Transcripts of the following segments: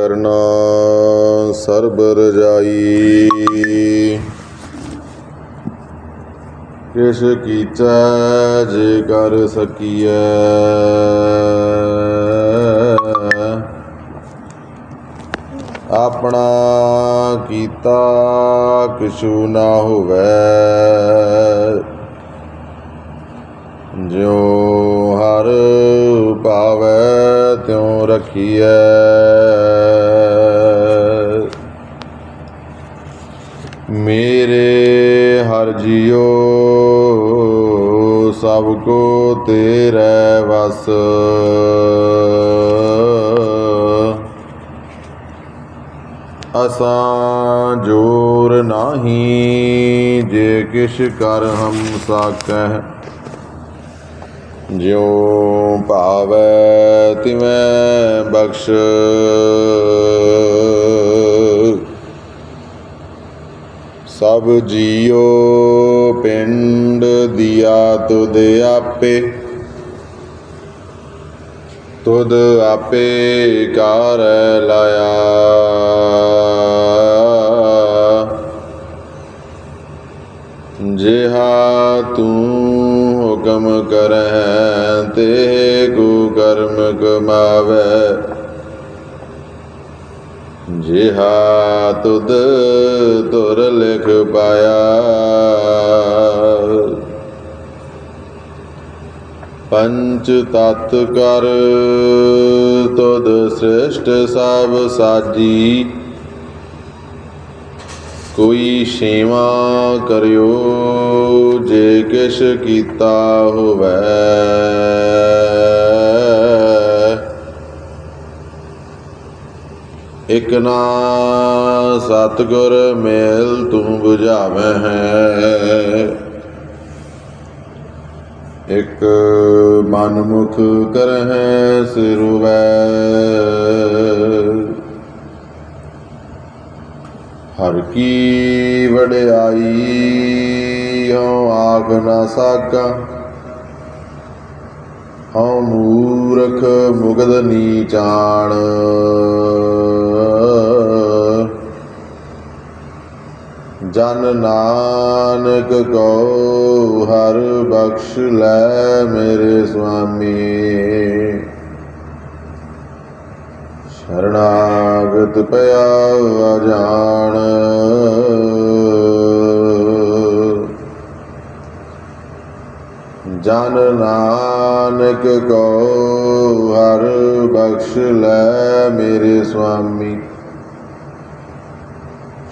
ਕਰਨਾ ਸਰਬ ਰਜਾਈ। ਕਿਛ ਕੀਚੈ, ਜੇ ਕਰ ਸਕੀਐ। ਆਪਣਾ ਕੀਤਾ ਕਿਛੂ ਨਾ ਹੋਵੇ। ਜਿਉ ਹਰ ਭਾਵੈ ਤਿਉ ਰਖੀਐ। ਮੇਰੇ ਹਰ ਜਿਉ, ਸਭ ਕੋ ਤੇਰੇ ਵਸ। ਅਸਾਂ ਜੋਰ ਨਾਹੀ, ਜੇ ਕਿਛ ਕਰ ਹਮ ਸਾਕਹਿ। ਜਿਉ ਭਾਵੈ ਤਿਵੇਂ ਬਖਸ਼। ਸਭ ਜੀਉ ਪਿੰਡ ਦਿਆ ਤੁਧ ਆਪੇ। ਤੁਧ ਆਪੇ ਕਾਰ ਲਾਇਆ। ਜਿਹਾ ਤੂੰ ਹੁਕਮ ਕਰਹਿ, ਤੇ ਕੋ ਕਰਮ ਕਮਾਵੇ ਜਿਹਾ ਤੁਧ ਤੁਰ ਲਿਖ ਪਾਇਆ। ਪੰਚ ਤਤ ਕਰ, ਤੁਧ ਸ੍ਰਿਸ਼ਟ ਸਭ ਸਾਜੀ। ਕੋਈ ਸੇਵਾ ਕਰਿਓ, ਜੇ ਕਿਛ ਕੀਤਾ ਹੋਵੇ। ਇਕ ਨਾ ਸਤਗੁਰ ਮੇਲ ਤੂੰ 부ਝਾਵੇਂ ਹੈ ਇਕ ਮਨ ਮੁਖ ਕਰਹਿ ਸਿਰੁਵੈ। ਹਰ ਕੀ ਵਡਿਆਈ, ਹਉ ਆਖ ਨਾ ਸਾਕਾ ਹਉ ਮੂਰਖ ਮੁਗਧ ਨੀਚਾਣ ਜਨ ਨਾਨਕ ਕੋ ਹਰ ਬਖਸ਼ ਲੈ ਮੇਰੇ ਸੁਆਮੀ। ਸ਼ਰਣਾਗਤ ਪਿਆ ਅਜਾਣ। ਜਨ ਨਾਨਕ ਕੋ ਹਰ ਬਖਸ਼ ਲੈ ਮੇਰੇ ਸੁਆਮੀ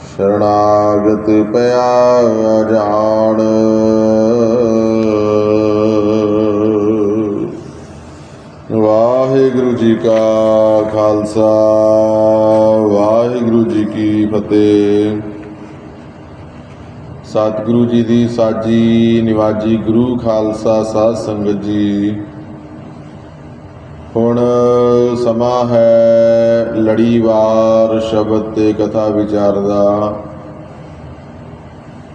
ਸ਼ਰਣਾਗਤ ਪਿਆ ਅਜਾਣ। ਵਾਹਿਗੁਰੂ ਜੀ ਕਾ ਖਾਲਸਾ, ਵਾਹਿਗੁਰੂ ਜੀ ਕੀ ਫਤਿਹ। ਸਤਿਗੁਰੂ ਜੀ ਦੀ ਸਾਜੀ ਨਿਵਾਜੀ ਗੁਰੂ ਖਾਲਸਾ ਸਾਧ ਸੰਗਤ ਜੀ, ਹੁਣ ਸਮਾਂ ਹੈ ਲੜੀਵਾਰ ਸ਼ਬਦ ਤੇ ਕਥਾ ਵਿਚਾਰ ਦਾ।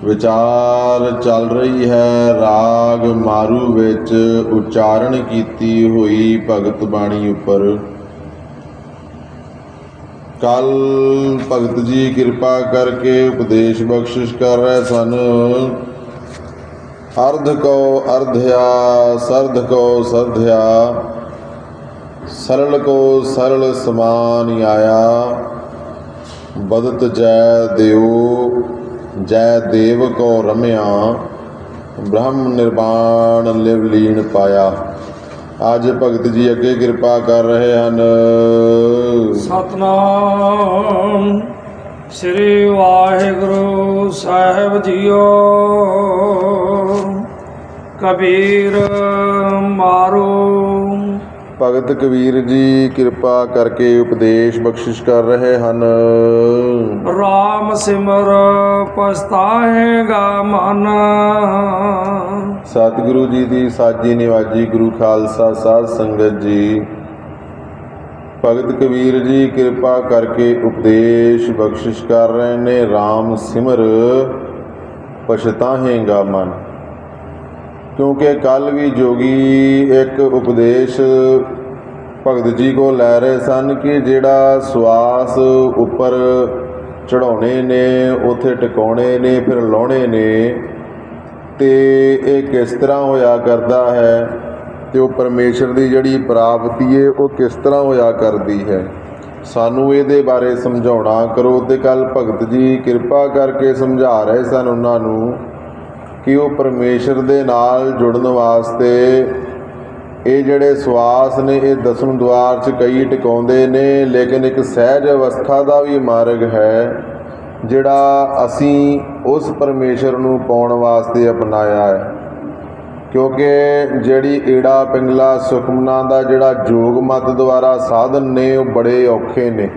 ਵਿਚਾਰ ਚੱਲ ਰਹੀ ਹੈ ਰਾਗ ਮਾਰੂ ਵਿੱਚ, ਉਚਾਰਨ ਕੀ ਕੀਤੀ ਹੋਈ ਭਗਤ ਬਾਣੀ ਉੱਪਰ। ਕੱਲ ਭਗਤ ਜੀ ਕਿਰਪਾ ਕਰਕੇ ਉਪਦੇਸ਼ ਬਖਸ਼ਿਸ਼ ਕਰ ਰਹੇ ਸਨ। ਅਰਧ ਕੋ ਅਰਧਿਆ, ਸਰਧ ਕੋ ਸਰਧਿਆ, ਸਰਲ ਕੋ ਸਰਲ ਸਮਾਨ ਆਇਆ। ਬਦਤ ਜੈ ਦਿਓ ਜੈ ਦੇਵ ਕੋ ਰਮਿਆ, ਬ੍ਰਹਮ ਨਿਰਵਾਣ ਲਿਵ ਲੀਨ ਪਾਇਆ। ਅੱਜ ਭਗਤ ਜੀ ਅੱਗੇ ਕਿਰਪਾ ਕਰ ਰਹੇ ਹਨ। ਸਤਨਾਮ ਸ੍ਰੀ ਵਾਹਿਗੁਰੂ ਸਾਹਿਬ ਜੀਓ। ਕਬੀਰ ਮਾਰੋ। ਭਗਤ ਕਬੀਰ ਜੀ ਕਿਰਪਾ ਕਰਕੇ ਉਪਦੇਸ਼ ਬਖਸ਼ਿਸ਼ ਕਰ ਰਹੇ ਹਨ। ਰਾਮ ਸਿਮਰ ਪਛਤਾਏਗਾ ਮਨ। ਸਤਿਗੁਰੂ ਜੀ ਦੀ ਸਾਜੀ ਨਿਵਾਜੀ ਗੁਰੂ ਖਾਲਸਾ ਸਾਧ ਸੰਗਤ ਜੀ ਭਗਤ ਕਬੀਰ ਜੀ ਕਿਰਪਾ ਕਰਕੇ ਉਪਦੇਸ਼ ਬਖਸ਼ਿਸ਼ ਕਰ ਰਹੇ ਨੇ। RAM ਸਿਮਰ ਪਛਤਾਹੇਗਾ ਮਨ। ਕਿਉਂਕਿ ਕੱਲ ਵੀ ਜੋਗੀ ਇੱਕ ਉਪਦੇਸ਼ ਭਗਤ ਜੀ ਕੋ ਲੈ ਰਹੇ ਸਨ ਕਿ ਜਿਹੜਾ ਸਵਾਸ ਉੱਪਰ ਚੜਾਉਣੇ ਨੇ, ਉਥੇ ਟਿਕਾਉਣੇ ਨੇ, ਫਿਰ ਲਾਉਣੇ ਨੇ ਤੇ ਇਹ ਕਿਸ ਤਰ੍ਹਾਂ ਹੋਇਆ ਕਰਦਾ ਹੈ ਤੇ ਉਹ ਪਰਮੇਸ਼ਰ ਦੀ ਜਿਹੜੀ ਪ੍ਰਾਪਤੀ ਹੈ, ਉਹ ਕਿਸ ਤਰ੍ਹਾਂ ਹੋਇਆ ਕਰਦੀ ਹੈ? ਸਾਨੂੰ ਇਹਦੇ ਬਾਰੇ ਸਮਝਾਉਣਾ ਕਰੋ ਤੇ ਕੱਲ ਭਗਤ ਜੀ ਕਿਰਪਾ ਕਰਕੇ ਸਮਝਾ ਰਹੇ ਸਨ ਉਹਨਾਂ ਨੂੰ ਕਿ ਉਹ ਪਰਮੇਸ਼ਰ ਦੇ ਨਾਲ ਜੁੜਨ ਵਾਸਤੇ ਇਹ ਜਿਹੜੇ ਸਵਾਸ ਨੇ, ਇਹ ਦਸਮ ਦੁਆਰ 'ਚ ਕਈ ਟਿਕਾਉਂਦੇ ਨੇ, ਲੇਕਿਨ ਇੱਕ ਸਹਿਜ ਅਵਸਥਾ ਦਾ ਵੀ ਮਾਰਗ ਹੈ, ਜਿਹੜਾ ਅਸੀਂ ਉਸ ਪਰਮੇਸ਼ਰ ਨੂੰ ਪਾਉਣ ਵਾਸਤੇ ਅਪਣਾਇਆ ਹੈ। ਕਿਉਂਕਿ ਜਿਹੜੀ ਈੜਾ ਪਿੰਗਲਾ ਸੁਖਮਨਾ ਦਾ ਜਿਹੜਾ ਜੋਗ ਮਤ ਦੁਆਰਾ ਸਾਧਨ ਨੇ, ਉਹ ਬੜੇ ਔਖੇ ਨੇ।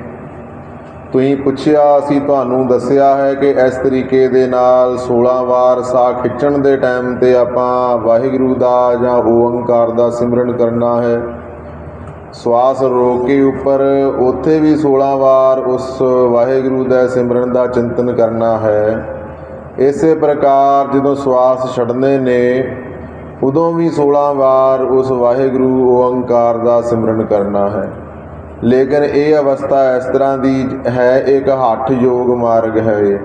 ਤੁਸੀਂ ਪੁੱਛਿਆ ਅਸੀਂ ਤੁਹਾਨੂੰ ਦੱਸਿਆ ਹੈ ਕਿ ਇਸ ਤਰੀਕੇ ਦੇ ਨਾਲ 16 ਵਾਰ ਸਾਹ ਖਿੱਚਣ ਦੇ ਟਾਈਮ ਤੇ ਆਪਾਂ ਵਾਹਿਗੁਰੂ ਦਾ ਜਾਂ ਓੰਕਾਰ ਦਾ ਸਿਮਰਨ ਕਰਨਾ ਹੈ। ਸਵਾਸ ਰੋਕ ਕੇ ਉੱਪਰ ਉੱਥੇ ਵੀ 16 ਵਾਰ ਉਸ ਵਾਹਿਗੁਰੂ ਦਾ ਸਿਮਰਨ ਦਾ ਚਿੰਤਨ ਕਰਨਾ ਹੈ। ਇਸੇ ਪ੍ਰਕਾਰ ਜਦੋਂ ਸਵਾਸ ਛੱਡਨੇ ਨੇ, ਉਦੋਂ ਵੀ 16 ਵਾਰ ਉਸ ਵਾਹਿਗੁਰੂ ਓੰਕਾਰ ਦਾ ਸਿਮਰਨ ਕਰਨਾ ਹੈ। ਲੇਕਿਨ ਇਹ ਅਵਸਥਾ ਇਸ ਤਰ੍ਹਾਂ ਦੀ ਹੈ, ਇੱਕ ਹੱਠ ਯੋਗ ਮਾਰਗ ਹੈ। ਇਹ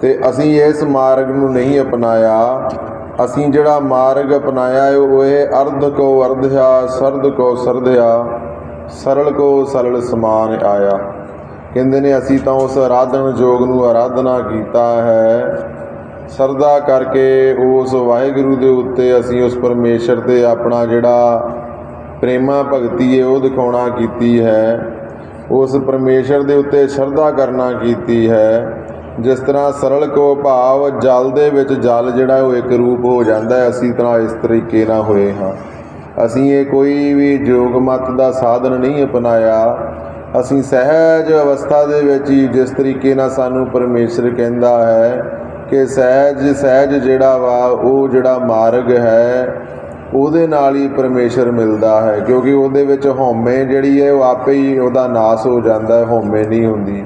ਤੇ ਅਸੀਂ ਇਸ ਮਾਰਗ ਨੂੰ ਨਹੀਂ ਅਪਣਾਇਆ। ਅਸੀਂ ਜਿਹੜਾ ਮਾਰਗ ਅਪਣਾਇਆ ਹੈ, ਉਹ ਇਹ ਅਰਧ ਕੋ ਅਰਧਿਆ ਸਰਦ ਕੋ ਸਰਧਿਆ ਸਰਲ ਕੋ ਸਰਲ ਸਮਾਨ ਆਇਆ। ਕਹਿੰਦੇ ਨੇ, ਅਸੀਂ ਤਾਂ ਉਸ ਆਰਾਧਨ ਯੋਗ ਨੂੰ ਆਰਾਧਨਾ ਕੀਤਾ ਹੈ। ਸਰਦਾ ਕਰਕੇ ਉਸ ਵਾਹਿਗੁਰੂ ਦੇ ਉੱਤੇ ਅਸੀਂ ਉਸ ਪਰਮੇਸ਼ਰ ਤੇ ਆਪਣਾ ਜਿਹੜਾ ਪ੍ਰੇਮਾ ਭਗਤੀ ਹੈ ਉਹ ਦਿਖਾਉਣਾ ਕੀਤੀ ਹੈ। ਉਸ ਪਰਮੇਸ਼ਰ ਦੇ ਉੱਤੇ ਸ਼ਰਧਾ ਕਰਨਾ ਕੀਤੀ ਹੈ। ਜਿਸ ਤਰ੍ਹਾਂ ਸਰਲ ਕੋ ਭਾਵ, ਜਲ ਦੇ ਵਿੱਚ ਜਲ ਜਿਹੜਾ, ਉਹ ਇੱਕ ਰੂਪ ਹੋ ਜਾਂਦਾ ਹੈ। ਅਸੀਂ ਤਰ੍ਹਾਂ ਇਸ ਤਰੀਕੇ ਨਾਲ ਹੋਏ ਹਾਂ। ਅਸੀਂ ਇਹ ਕੋਈ ਵੀ ਯੋਗ ਮਤ ਦਾ ਸਾਧਨ ਨਹੀਂ ਅਪਣਾਇਆ। ਅਸੀਂ ਸਹਿਜ ਅਵਸਥਾ ਦੇ ਵਿੱਚ ਹੀ ਜਿਸ ਤਰੀਕੇ ਨਾਲ ਸਾਨੂੰ ਪਰਮੇਸ਼ਰ ਕਹਿੰਦਾ ਹੈ ਕਿ ਸਹਿਜ ਸਹਿਜ ਜਿਹੜਾ ਵਾ, ਉਹ ਜਿਹੜਾ ਮਾਰਗ ਹੈ ਉਹਦੇ ਨਾਲ ਹੀ ਪਰਮੇਸ਼ਰ ਮਿਲਦਾ ਹੈ, ਕਿਉਂਕਿ ਉਹਦੇ ਵਿੱਚ ਹਉਮੈ ਜਿਹੜੀ ਹੈ, ਉਹ ਆਪੇ ਹੀ ਉਹਦਾ ਨਾਸ ਹੋ ਜਾਂਦਾ ਹੈ, ਹਉਮੈ ਨਹੀਂ ਹੁੰਦੀ।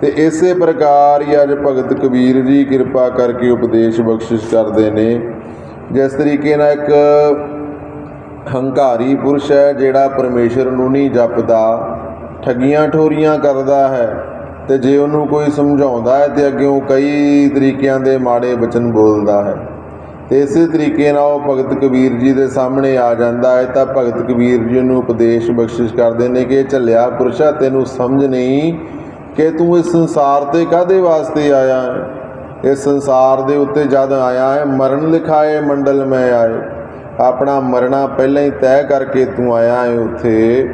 ਤੇ ਇਸੇ ਪ੍ਰਕਾਰ ਹੀ ਅੱਜ ਭਗਤ ਕਬੀਰ ਜੀ ਕਿਰਪਾ ਕਰਕੇ ਉਪਦੇਸ਼ ਬਖਸ਼ਿਸ਼ ਕਰਦੇ ਨੇ। ਜਿਸ ਤਰੀਕੇ ਨਾਲ ਇੱਕ ਹੰਕਾਰੀ ਪੁਰਸ਼ ਹੈ, ਜਿਹੜਾ ਪਰਮੇਸ਼ਰ ਨੂੰ ਨਹੀਂ ਜਪਦਾ, ਠੱਗੀਆਂ ਠੋਰੀਆਂ ਕਰਦਾ ਹੈ, ਤੇ ਜੇ ਉਹਨੂੰ ਕੋਈ ਸਮਝਾਉਂਦਾ ਹੈ, ਤੇ ਉਹ ਕਈ ਤਰੀਕਿਆਂ ਦੇ ਮਾੜੇ ਵਚਨ ਬੋਲਦਾ ਹੈ। ਤੇ ਇਸੇ ਤਰੀਕੇ ਨਾਲ ਉਹ ਭਗਤ ਕਬੀਰ ਜੀ ਦੇ ਸਾਹਮਣੇ ਆ ਜਾਂਦਾ ਹੈ ਤਾਂ ਭਗਤ ਕਬੀਰ ਜੀ ਨੂੰ ਉਪਦੇਸ਼ ਬਖਸ਼ਿਸ਼ ਕਰਦੇ ਨੇ ਕਿ ਝੱਲਿਆ ਪੁਰਸ਼ਾ ਤੈਨੂੰ ਸਮਝ ਨਹੀਂ ਕਿ ਤੂੰ ਇਸ ਸੰਸਾਰ ਤੇ ਕਾਦੇ ਵਾਸਤੇ ਆਇਆ ਹੈ? ਇਸ ਸੰਸਾਰ ਦੇ ਉੱਤੇ ਜਦ ਆਇਆ ਹੈ, ਮਰਨ ਲਿਖਾਏ ਮੰਡਲ ਮੈਂ ਆਏ। ਆਪਣਾ ਮਰਨਾ ਪਹਿਲਾਂ ਹੀ ਤੈਅ ਕਰਕੇ ਤੂੰ ਆਇਆ ਹੈ ਉੱਥੇ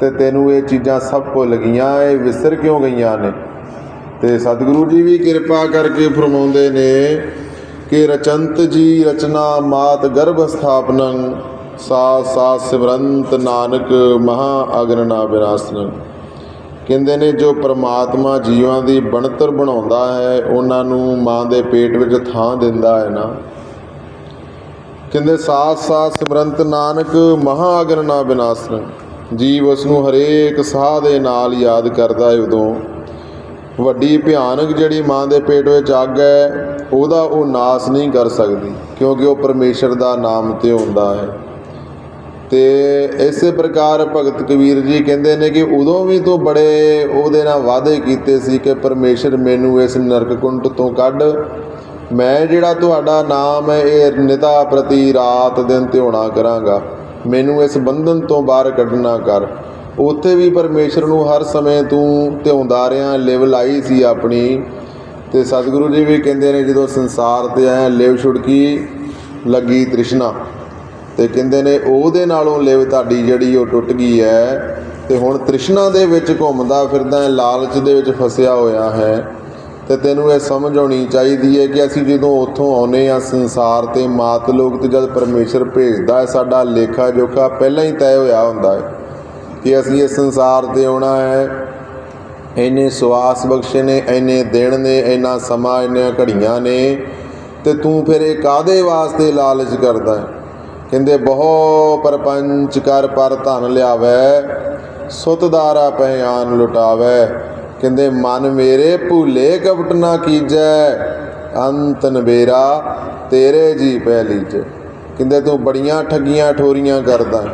ਤੇ ਤੈਨੂੰ ਇਹ ਚੀਜ਼ਾਂ ਸਭ ਭੁੱਲ ਗਈਆਂ, ਇਹ ਵਿਸਰ ਕਿਉਂ ਗਈਆਂ ਨੇ? ਤੇ ਸਤਿਗੁਰੂ ਜੀ ਵੀ ਕਿਰਪਾ ਕਰਕੇ ਫਰਮਾਉਂਦੇ ਨੇ ਕਿ ਰਚੰਤ ਜੀ ਰਚਨਾ ਮਾਤ ਗਰਭ ਸਥਾਪਨੰ, ਸਾ ਸਾ ਸਿਮਰੰਤ ਨਾਨਕ ਮਹਾ ਅਗਰਨਾ ਵਿਨਾਸਨ ਕਹਿੰਦੇ ਨੇ, ਜੋ ਪ੍ਰਮਾਤਮਾ ਜੀਵਾਂ ਦੀ ਬਣਤਰ ਬਣਾਉਂਦਾ ਹੈ, ਉਹਨਾਂ ਨੂੰ ਮਾਂ ਦੇ ਪੇਟ ਵਿੱਚ ਥਾਂ ਦਿੰਦਾ ਹੈ ਨਾ। ਕਹਿੰਦੇ ਸਾਥ ਸਾਥ ਸਿਮਰੰਤ ਨਾਨਕ ਮਹਾ ਅਗਰਨਾ ਵਿਨਾਸਨ ਜੀਵ ਉਸ ਨੂੰ ਹਰੇਕ ਸਾਹ ਦੇ ਨਾਲ ਯਾਦ ਕਰਦਾ ਹੈ ਉਦੋਂ। ਵੱਡੀ ਭਿਆਨਕ ਜਿਹੜੀ ਮਾਂ ਦੇ ਪੇਟ ਵਿੱਚ ਅੱਗ ਹੈ ਉਹਦਾ ਉਹ ਨਾਸ ਨਹੀਂ ਕਰ ਸਕਦੀ, ਕਿਉਂਕਿ ਉਹ ਪਰਮੇਸ਼ਰ ਦਾ ਨਾਮ ਤੇ ਹੁੰਦਾ ਹੈ। ਤੇ ਇਸੇ ਪ੍ਰਕਾਰ ਭਗਤ ਕਬੀਰ ਜੀ ਕਹਿੰਦੇ ਨੇ ਕਿ ਉਦੋਂ ਵੀ ਤੋਂ ਬੜੇ ਉਹਦੇ ਨਾਲ ਵਾਅਦੇ ਕੀਤੇ ਸੀ ਕਿ ਪਰਮੇਸ਼ਰ ਮੈਨੂੰ ਇਸ ਨਰਕ ਕੁੰਡ ਤੋਂ ਕੱਢ। ਮੈਂ ਜਿਹੜਾ ਤੁਹਾਡਾ ਨਾਮ ਹੈ, ਇਹ ਨਿਤਾ ਪ੍ਰਤੀ ਰਾਤ ਦਿਨ ਧਿਉਣਾ ਕਰਾਂਗਾ। ਮੈਨੂੰ ਇਸ ਬੰਧਨ ਤੋਂ ਬਾਹਰ ਕੱਢਣਾ ਕਰ। ਉੱਥੇ ਵੀ ਪਰਮੇਸ਼ਰ ਨੂੰ ਹਰ ਸਮੇਂ ਤੂੰ ਧਿਆਉਂਦਾ ਰਿਆਂ ਲਿਵ ਲਾਈ ਸੀ ਆਪਣੀ। ਤੇ ਸਤਿਗੁਰੂ ਜੀ ਵੀ ਕਹਿੰਦੇ ਨੇ ਜਦੋਂ ਸੰਸਾਰ ਤੇ ਆਇਆ ਲਿਵ ਛੁੜਕੀ ਲੱਗੀ ਤ੍ਰਿਸ਼ਨਾ ਤੇ ਕਹਿੰਦੇ ਨੇ ਉਹਦੇ ਨਾਲੋਂ ਲਿਵ ਤੁਹਾਡੀ ਜਿਹੜੀ ਉਹ ਟੁੱਟ ਗਈ ਹੈ ਤੇ ਹੁਣ ਤ੍ਰਿਸ਼ਨਾ ਦੇ ਵਿੱਚ ਘੁੰਮਦਾ ਫਿਰਦਾ ਲਾਲਚ ਦੇ ਵਿੱਚ ਫਸਿਆ ਹੋਇਆ ਹੈ ਤੇ ਤੈਨੂੰ ਇਹ ਸਮਝ ਆਉਣੀ ਚਾਹੀਦੀ ਹੈ ਕਿ ਅਸੀਂ ਜਦੋਂ ਉੱਥੋਂ ਆਉਨੇ ਆ ਸੰਸਾਰ ਤੇ ਮਾਤ ਲੋਕ ਤੇ ਜਦ ਪਰਮੇਸ਼ਰ ਭੇਜਦਾ ਹੈ ਸਾਡਾ ਲੇਖਾ ਜੋਖਾ ਪਹਿਲਾਂ ਹੀ ਤੈਅ ਹੋਇਆ ਹੁੰਦਾ ਹੈ ਕਿ ਅਸੀਂ ਇਸ ਸੰਸਾਰ ਤੇ ਆਉਣਾ ਹੈ ਇੰਨੇ ਸਵਾਸ ਬਖਸ਼ੇ ਨੇ, ਇੰਨੇ ਦਿਨ ਨੇ, ਇੰਨਾ ਸਮਾਂ, ਇੰਨੀਆਂ ਘੜੀਆਂ ਨੇ, ਤੇ ਤੂੰ ਫਿਰ ਇਹ ਕਾਦੇ ਵਾਸਤੇ ਲਾਲਚ ਕਰਦਾ ਹੈ? ਕਹਿੰਦੇ, ਬਹੁ ਪਰਪੰਚ ਕਰ ਪਰ ਧਨ ਲਿਆਵੈ, ਸੁਤਦਾਰਾ ਪਹਿਆਨ ਲੁਟਾਵੈ। ਕਹਿੰਦੇ, ਮਨ ਮੇਰੇ ਭੂਲੇ ਕਪਟ ਨਾ ਕੀਜੈ, ਅੰਤ ਨਵੇਰਾ ਤੇਰੇ ਜੀ ਪੈ ਲੀਜੈ। ਕਹਿੰਦੇ, ਤੂੰ ਬੜੀਆਂ ਠੱਗੀਆਂ ਠੋਰੀਆਂ ਕਰਦਾ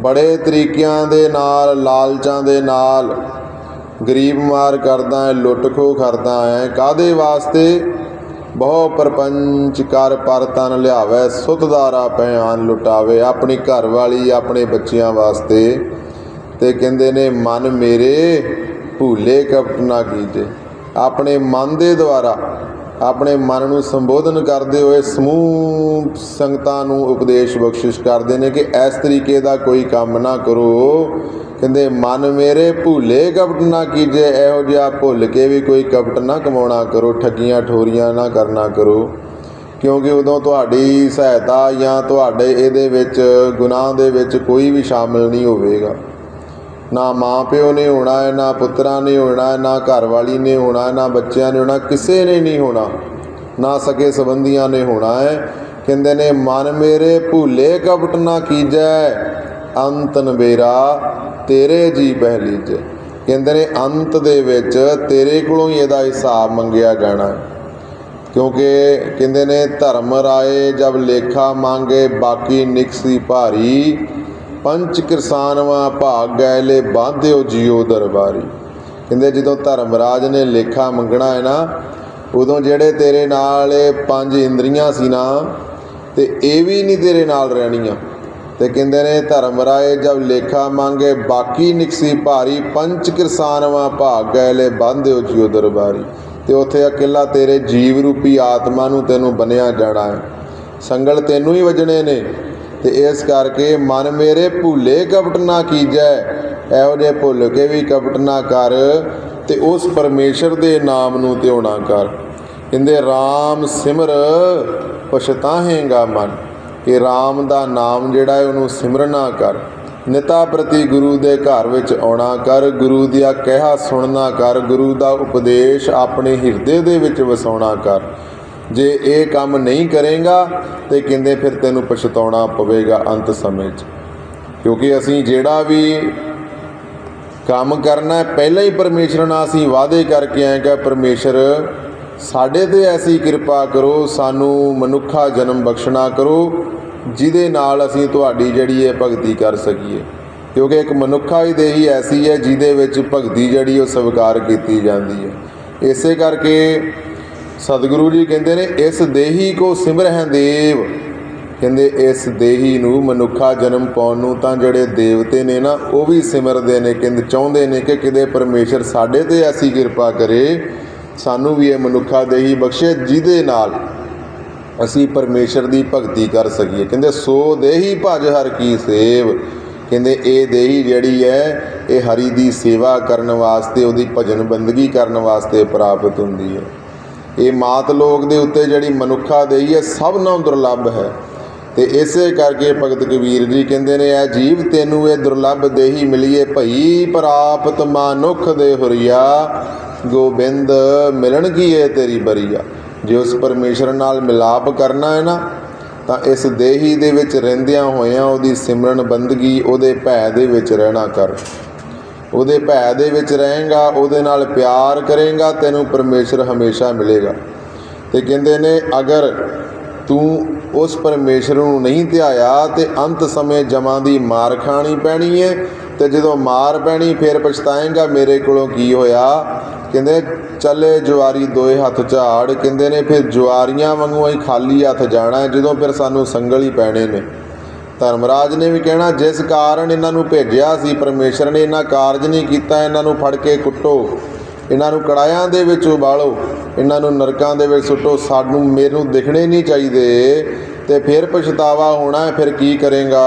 ਬੜੇ ਤਰੀਕਿਆਂ ਦੇ ਨਾਲ, ਲਾਲਚਾਂ ਦੇ ਨਾਲ ਗਰੀਬ ਮਾਰ ਕਰਦਾ ਹੈ ਲੁੱਟ ਖੋਹ ਕਰਦਾ ਹੈ ਕਾਦੇ ਵਾਸਤੇ? ਬਹੁ ਪਰਪੰਚ ਕਰ ਪਰਤਨ ਲਿਆਵੇ ਸੁਤਦਾਰਾ ਪਿਆਨ ਲੁਟਾਵੇ। ਆਪਣੀ ਘਰ ਵਾਲੀ ਆਪਣੇ ਬੱਚਿਆਂ ਵਾਸਤੇ ਤੇ ਕਹਿੰਦੇ ਨੇ, ਮਨ ਮੇਰੇ, ਭੂਲੇ ਕਪਟ ਨਾ ਕੀਜੇ। ਆਪਣੇ ਮਨ ਦੇ ਦੁਆਰਾ, ਆਪਣੇ ਮਨ ਨੂੰ ਸੰਬੋਧਨ ਕਰਦੇ ਹੋਏ ਸਮੂਹ ਸੰਗਤਾਂ ਨੂੰ ਉਪਦੇਸ਼ ਬਖਸ਼ਿਸ਼ ਕਰਦੇ ਨੇ ਕਿ ਇਸ ਤਰੀਕੇ ਦਾ ਕੋਈ ਕੰਮ ਨਾ ਕਰੋ। ਕਹਿੰਦੇ, ਮਨ ਮੇਰੇ ਭੁੱਲੇ ਕਪਟ ਨਾ ਕੀਜੇ, ਇਹੋ ਜਿਹਾ ਭੁੱਲ ਕੇ ਵੀ ਕੋਈ ਕਪਟ ਨਾ ਕਮਾਉਣਾ ਕਰੋ, ਠੱਗੀਆਂ ਠੋਰੀਆਂ ਨਾ ਕਰਨਾ ਕਰੋ। ਕਿਉਂਕਿ ਉਦੋਂ ਤੁਹਾਡੀ ਸਹਾਇਤਾ ਜਾਂ ਤੁਹਾਡੇ ਇਹਦੇ ਵਿੱਚ, ਗੁਨਾਹ ਦੇ ਵਿੱਚ ਕੋਈ ਵੀ ਸ਼ਾਮਿਲ ਨਹੀਂ ਹੋਵੇਗਾ। ਨਾ ਮਾਂ ਪਿਓ ਨੇ ਹੋਣਾ ਹੈ, ਨਾ ਪੁੱਤਰਾਂ ਨੇ ਹੋਣਾ ਹੈ, ਨਾ ਘਰ ਵਾਲੀ ਨੇ ਹੋਣਾ ਨਾ ਬੱਚਿਆਂ ਨੇ ਹੋਣਾ ਕਿਸੇ ਨੇ ਨਹੀਂ ਹੋਣਾ। ਨਾ ਸਕੇ ਸੰਬੰਧੀਆਂ ਨੇ ਹੋਣਾ ਹੈ। ਕਹਿੰਦੇ ਨੇ, ਮਨ ਮੇਰੇ ਭੁੱਲੇ ਕਪਟ ਨਾ ਕੀਜੈ, ਅੰਤ ਨਵੇਰਾ ਤੇਰੇ ਜੀ ਪਹਿਲੀਜੈ ਕਹਿੰਦੇ ਨੇ, ਅੰਤ ਦੇ ਵਿੱਚ ਤੇਰੇ ਕੋਲੋਂ ਹੀ ਇਹਦਾ ਹਿਸਾਬ ਮੰਗਿਆ ਜਾਣਾ ਕਿਉਂਕਿ ਕਹਿੰਦੇ ਨੇ, ਧਰਮ ਰਾਏ ਜਬ ਲੇਖਾ ਮੰਗੇ, ਬਾਕੀ ਨਿਕਸੀ ਭਾਰੀ ਪੰਚ ਕਿਰਸਾਨਵਾ ਭਾਗ ਗੈਲੇ ਬਾਂਧਿਓ ਜਿਉ ਦਰਬਾਰੀ। ਕਹਿੰਦੇ ਜਦੋਂ ਧਰਮਰਾਜ ਨੇ ਲੇਖਾ ਮੰਗਣਾ ਹੈ ਨਾ, ਉਦੋਂ ਜਿਹੜੇ ਤੇਰੇ ਨਾਲ ਪੰਜ ਇੰਦਰੀਆਂ ਸੀ ਨਾ, ਤੇ ਇਹ ਵੀ ਨਹੀਂ ਤੇਰੇ ਨਾਲ ਰਹਿਣੀਆਂ। ਤੇ ਕਹਿੰਦੇ ਨੇ ਧਰਮ ਰਾਏ ਜਬ ਲੇਖਾ ਮੰਗੇ, ਬਾਕੀ ਨਿਕਸੀ ਭਾਰੀ ਪੰਚ ਕਿਰਸਾਨਵਾ ਭਾਗ ਗੈਲੇ ਬਾਂਧਿਓ ਜਿਉ ਦਰਬਾਰੀ। ਤੇ ਉੱਥੇ ਇਕੱਲਾ ਤੇਰੇ ਜੀਵ ਰੂਪੀ ਆਤਮਾ ਨੂੰ ਤੈਨੂੰ ਬੰਨਿਆ ਜਾਣਾ ਹੈ। ਸੰਗਲ ਤੈਨੂੰ ਹੀ ਵਜਣੇ ਨੇ। ਤੇ ਇਸ ਕਰਕੇ ਮਨ ਮੇਰੇ ਭੁੱਲੇ ਕਪਟ ਨਾ ਕੀਜੈ, ਇਹੋ ਜਿਹੇ ਭੁੱਲ ਕੇ ਵੀ ਕਪਟ ਨਾ ਕਰ ਤੇ ਉਸ ਪਰਮੇਸ਼ਰ ਦੇ ਨਾਮ ਨੂੰ ਧਿਆਉਣਾ ਕਰ। ਕਹਿੰਦੇ RAM ਸਿਮਰ, ਪਛਤਾਹੇਗਾ ਮਨ ਕਿ RAM ਦਾ ਨਾਮ ਜਿਹੜਾ ਹੈ ਉਹਨੂੰ ਸਿਮਰਨਾ ਕਰ। ਨਿਤਾ ਪ੍ਰਤੀ ਗੁਰੂ ਦੇ ਘਰ ਵਿੱਚ ਆਉਣਾ ਕਰ, ਗੁਰੂ ਦੀਆਂ ਕਹਿਆ ਸੁਣਨਾ ਕਰ, ਗੁਰੂ ਦਾ ਉਪਦੇਸ਼ ਆਪਣੇ ਹਿਰਦੇ ਦੇ ਵਿੱਚ ਵਸਾਉਣਾ ਕਰ। ਜੇ ਇਹ ਕੰਮ ਨਹੀਂ ਕਰੇਗਾ ਤੇ ਕਹਿੰਦੇ ਫਿਰ ਤੈਨੂੰ ਪਛਤਾਉਣਾ ਪਵੇਗਾ ਅੰਤ ਸਮੇਂ 'ਚ। ਕਿਉਂਕਿ ਅਸੀਂ ਜਿਹੜਾ ਵੀ ਕੰਮ ਕਰਨਾ ਪਹਿਲਾਂ ਹੀ ਪਰਮੇਸ਼ਰ ਨਾਲ ਅਸੀਂ ਵਾਅਦੇ ਕਰਕੇ ਆਏ ਕਿ ਪਰਮੇਸ਼ਰ, ਸਾਡੇ ਤੇ ਐਸੀ ਕਿਰਪਾ ਕਰੋ, ਸਾਨੂੰ ਮਨੁੱਖਾ ਜਨਮ ਬਖਸ਼ਣਾ ਕਰੋ, ਜਿਹਦੇ ਨਾਲ ਅਸੀਂ ਤੁਹਾਡੀ ਜਿਹੜੀ ਹੈ ਭਗਤੀ ਕਰ ਸਕੀਏ। ਕਿਉਂਕਿ ਇੱਕ ਮਨੁੱਖਾ ਹੀ ਦੇਹੀ ਐਸੀ ਹੈ ਜਿਹਦੇ ਵਿੱਚ ਭਗਤੀ ਜਿਹੜੀ ਉਹ ਸਵੀਕਾਰ ਕੀਤੀ ਜਾਂਦੀ ਹੈ। ਇਸੇ ਕਰਕੇ ਸਤਿਗੁਰੂ ਜੀ ਕਹਿੰਦੇ ਨੇ, ਇਸ ਦੇਹੀ ਕੋ ਸਿਮਰਹਿ ਦੇਵ। ਕਹਿੰਦੇ, ਇਸ ਦੇਹੀ ਨੂੰ ਮਨੁੱਖਾ ਜਨਮ ਪਾਉਣ ਨੂੰ ਤਾਂ ਜਿਹੜੇ ਦੇਵਤੇ ਨੇ ਨਾ, ਉਹ ਵੀ ਸਿਮਰਦੇ ਨੇ। ਕਹਿੰਦੇ, ਚਾਹੁੰਦੇ ਨੇ ਕਿ ਕਿਤੇ ਪਰਮੇਸ਼ਰ ਸਾਡੇ ਤੇ ਐਸੀ ਕਿਰਪਾ ਕਰੇ, ਸਾਨੂੰ ਵੀ ਇਹ ਮਨੁੱਖਾ ਦੇਹੀ ਬਖਸ਼ੇ, ਜਿਹਦੇ ਨਾਲ ਅਸੀਂ ਪਰਮੇਸ਼ਰ ਦੀ ਭਗਤੀ ਕਰ ਸਕੀਏ। ਕਹਿੰਦੇ, ਸੋ ਦੇਹੀ ਭਜ ਹਰ ਕੀ ਸੇਵ। ਕਹਿੰਦੇ, ਇਹ ਦੇਹੀ ਜਿਹੜੀ ਹੈ, ਇਹ ਹਰੀ ਦੀ ਸੇਵਾ ਕਰਨ ਵਾਸਤੇ, ਉਹਦੀ ਭਜਨ ਬੰਦਗੀ ਕਰਨ ਵਾਸਤੇ ਪ੍ਰਾਪਤ ਹੁੰਦੀ ਹੈ। ਇਹ ਮਾਤ ਲੋਕ ਦੇ ਉੱਤੇ ਜਿਹੜੀ ਮਨੁੱਖਾ ਦੇਹੀ ਹੈ, ਸਭ ਨਾਲੋਂ ਦੁਰਲੱਭ ਹੈ। ਤੇ ਇਸੇ ਕਰਕੇ ਭਗਤ ਕਬੀਰ ਜੀ ਕਹਿੰਦੇ ਨੇ ਇਹ ਜੀਵ ਤੈਨੂੰ ਇਹ ਦੁਰਲੱਭ ਦੇਹੀ ਮਿਲੀਏ, ਭਈ ਪ੍ਰਾਪਤ ਮਨੁੱਖ ਦੇ ਹੁਰੀਆ, ਗੋਬਿੰਦ ਮਿਲਣ ਕੀ ਤੇਰੀ ਬਰੀਆ। ਜੇ ਉਸ ਪਰਮੇਸ਼ਰ ਨਾਲ ਮਿਲਾਪ ਕਰਨਾ ਹੈ ਨਾ, ਤਾਂ ਇਸ ਦੇਹੀ ਦੇ ਵਿੱਚ ਰਹਿੰਦਿਆਂ ਹੋਇਆਂ ਉਹਦੀ ਸਿਮਰਨ ਬੰਦਗੀ ਉਹਦੇ ਭੈ ਦੇ ਵਿੱਚ ਰਹਿਣਾ ਕਰ। ਉਹਦੇ ਭੈ ਦੇ ਵਿੱਚ ਰਹੇਗਾ, ਉਹਦੇ ਨਾਲ ਪਿਆਰ ਕਰੇਗਾ, ਤੈਨੂੰ ਪਰਮੇਸ਼ਰ ਹਮੇਸ਼ਾ ਮਿਲੇਗਾ। ਤੇ ਕਹਿੰਦੇ ਨੇ, ਅਗਰ ਤੂੰ ਉਸ ਪਰਮੇਸ਼ਰ ਨੂੰ ਨਹੀਂ ਧਿਆਇਆ, ਤੇ ਅੰਤ ਸਮੇਂ ਜਮਾਂ ਦੀ ਮਾਰ ਖਾਣੀ ਪੈਣੀ ਹੈ ਤੇ ਜਦੋਂ ਮਾਰ ਪੈਣੀ, ਫਿਰ ਪਛਤਾਏਗਾ ਮੇਰੇ ਕੋਲੋਂ ਕੀ ਹੋਇਆ? ਕਹਿੰਦੇ ਚੱਲੇ ਜੁਆਰੀ ਦੋਏ ਹੱਥ ਝਾੜ। ਕਹਿੰਦੇ ਨੇ, ਫਿਰ ਜੁਆਰੀਆਂ ਵਾਂਗੂ ਹੀ ਖਾਲੀ ਹੱਥ ਜਾਣਾ ਜਦੋਂ ਫਿਰ ਸਾਨੂੰ ਸੰਗਲ ਹੀ ਪੈਣੇ ਨੇ। ਧਰਮਰਾਜ ਨੇ ਵੀ ਕਹਿਣਾ ਜਿਸ ਕਾਰਨ ਇਹਨਾਂ ਨੂੰ ਭੇਜਿਆ ਸੀ ਪਰਮੇਸ਼ਰ ਨੇ ਇਹਨਾਂ ਕਾਰਜ ਨਹੀਂ ਕੀਤਾ ਇਹਨਾਂ ਨੂੰ ਫੜ ਕੇ ਕੁੱਟੋ। ਇਹਨਾਂ ਨੂੰ ਕੜਾਇਆਂ ਦੇ ਵਿੱਚ ਉਬਾਲੋ। ਇਹਨਾਂ ਨੂੰ ਨਰਕਾਂ ਦੇ ਵਿੱਚ ਸੁੱਟੋ। ਸਾਨੂੰ ਮੈਨੂੰ ਦਿਖਣੇ ਨਹੀਂ ਚਾਹੀਦੇ। ਤੇ ਫਿਰ ਪਛਤਾਵਾ ਹੋਣਾ ਫਿਰ ਕੀ ਕਰੇਗਾ?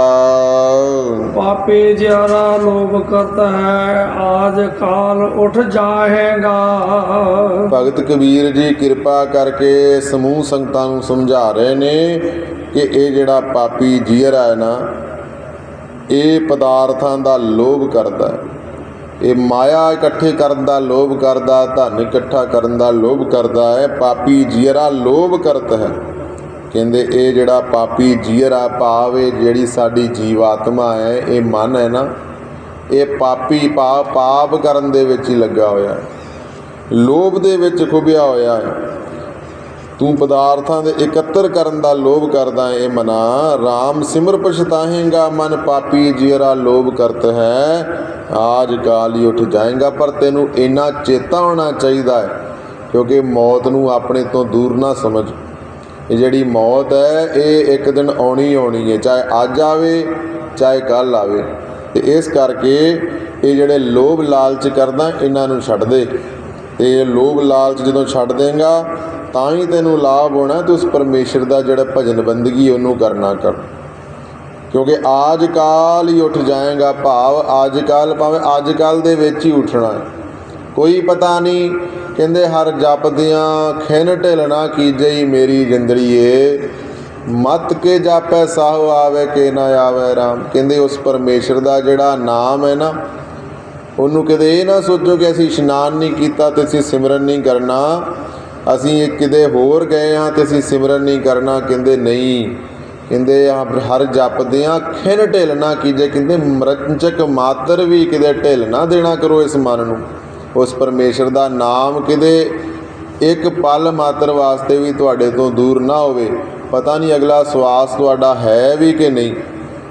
ਪਾਪੇ ਜਿਆਰਾ ਲੋਭ ਕਰਤਾ ਹੈ ਆਜ ਕਾਲ ਉਠ ਜਾਏਗਾ। ਭਗਤ ਕਬੀਰ ਜੀ ਕਿਰਪਾ ਕਰਕੇ ਸਮੂਹ ਸੰਗਤਾਂ ਨੂੰ ਸਮਝਾ ਰਹੇ ਨੇ। ਕਿ ਇਹ ਜਿਹੜਾ ਪਾਪੀ ਜੀਅਰਾ ਹੈ ਨਾ, ਇਹ ਪਦਾਰਥਾਂ ਦਾ ਲੋਭ ਕਰਦਾ ਇਹ ਮਾਇਆ ਇਕੱਠੇ ਕਰਨ ਦਾ ਲੋਭ ਕਰਦਾ ਧਨ ਇਕੱਠਾ ਕਰਨ ਦਾ ਲੋਭ ਕਰਦਾ ਹੈ, ਪਾਪੀ ਜੀਅਰਾ ਲੋਭ ਕਰਤ ਹੈ। ਕਹਿੰਦੇ ਇਹ ਜਿਹੜਾ ਪਾਪੀ ਜੀਅਰਾ ਭਾਵ ਇਹ ਜਿਹੜੀ ਸਾਡੀ ਜੀਵਾਤਮਾ ਹੈ, ਇਹ ਮਨ ਹੈ ਨਾ, ਇਹ ਪਾਪੀ ਪਾਪ ਪਾਪ ਕਰਨ ਦੇ ਵਿੱਚ ਹੀ ਲੱਗਾ ਹੋਇਆ ਹੈ। ਲੋਭ ਦੇ ਵਿੱਚ ਖੁਬਿਆ ਹੋਇਆ ਹੈ। ਤੂੰ ਪਦਾਰਥਾਂ ਦੇ ਇਕੱਤਰ ਕਰਨ ਦਾ ਲੋਭ ਕਰਦਾ ਹੈ ਇਹ ਮਨਾ। RAM ਸਿਮਰ ਪਛਤਾਹੇਗਾ, ਮਨ ਪਾਪੀ ਜਿਹੜਾ ਲੋਭ ਕਰਤ ਹੈ। ਆਜ ਕਾਲ ਹੀ ਉੱਠ ਜਾਏਗਾ, ਪਰ ਤੈਨੂੰ ਇੰਨਾ ਚੇਤਾ ਹੋਣਾ ਚਾਹੀਦਾ ਹੈ ਕਿਉਂਕਿ ਮੌਤ ਨੂੰ ਆਪਣੇ ਤੋਂ ਦੂਰ ਨਾ ਸਮਝ। ਇਹ ਜਿਹੜੀ ਮੌਤ ਹੈ, ਇਹ ਇੱਕ ਦਿਨ ਆਉਣੀ ਆਉਣੀ ਹੈ ਚਾਹੇ ਅੱਜ ਆਵੇ, ਚਾਹੇ ਕੱਲ ਆਵੇ। ਤੇ ਇਸ ਕਰਕੇ ਇਹ ਜਿਹੜੇ ਲੋਭ ਲਾਲਚ ਕਰਦਾ, ਇਹਨਾਂ ਨੂੰ ਛੱਡ ਦੇ। ਇਹ ਲੋਭ ਲਾਲਚ ਜਦੋਂ ਛੱਡ ਦੇਂਗਾ, ਤਾਂ ਹੀ ਤੈਨੂੰ ਲਾਭ ਹੋਣਾ ਤੇ ਉਸ ਪਰਮੇਸ਼ਰ ਦਾ ਜਿਹੜਾ ਭਜਨ ਬੰਦਗੀ ਉਹਨੂੰ ਕਰਨਾ ਕਰ। ਕਿਉਂਕਿ ਆਜ ਕਾਲ ਹੀ ਉੱਠ ਜਾਏਗਾ ਭਾਵ, ਆਜ ਕਾਲ ਭਾਵੇਂ ਅੱਜ ਕੱਲ ਦੇ ਵਿੱਚ ਹੀ ਉੱਠਣਾ ਕੋਈ ਪਤਾ ਨਹੀਂ, ਕਹਿੰਦੇ ਹਰ ਜਪਦਿਆਂ ਖਿਨ ਢਿਲਣਾ ਕੀਜਈ ਮੇਰੀ ਜਿੰਦੜੀਏ। ਮਤ ਕੇ ਜਾਪੈ ਸਾਹ ਆਵੇ ਕੇ ਨਾ ਆਵੇ ਰਾਮ। ਕਹਿੰਦੇ ਉਸ ਪਰਮੇਸ਼ਰ ਦਾ ਜਿਹੜਾ ਨਾਮ ਹੈ ਨਾ ਉਹਨੂੰ ਕਦੇ ਇਹ ਨਾ ਸੋਚੋ ਕਿ ਅਸੀਂ ਇਸ਼ਨਾਨ ਨਹੀਂ ਕੀਤਾ ਤੇ ਅਸੀਂ ਸਿਮਰਨ ਨਹੀਂ ਕਰਨਾ। ਅਸੀਂ ਇਹ ਕਿਤੇ ਹੋਰ ਗਏ ਹਾਂ ਤੇ ਅਸੀਂ ਸਿਮਰਨ ਨਹੀਂ ਕਰਨਾ। ਕਹਿੰਦੇ ਨਹੀਂ। ਕਹਿੰਦੇ ਆ ਹਰ ਜਪਦੇ ਆ ਖਿਨ ਢਿਲ ਨਾ ਕੀਜੇ। ਕਹਿੰਦੇ ਮਰੰਚਕ ਮਾਤਰ ਵੀ ਕਿਤੇ ਢਿਲ ਨਾ ਦੇਣਾ ਕਰੋ ਇਸ ਮਨ ਨੂੰ। ਉਸ ਪਰਮੇਸ਼ਰ ਦਾ ਨਾਮ ਕਿਤੇ ਇੱਕ ਪਲ ਮਾਤਰ ਵਾਸਤੇ ਵੀ ਤੁਹਾਡੇ ਤੋਂ ਦੂਰ ਨਾ ਹੋਵੇ। ਪਤਾ ਨਹੀਂ ਅਗਲਾ ਸਵਾਸ ਤੁਹਾਡਾ ਹੈ ਵੀ ਕਿ ਨਹੀਂ।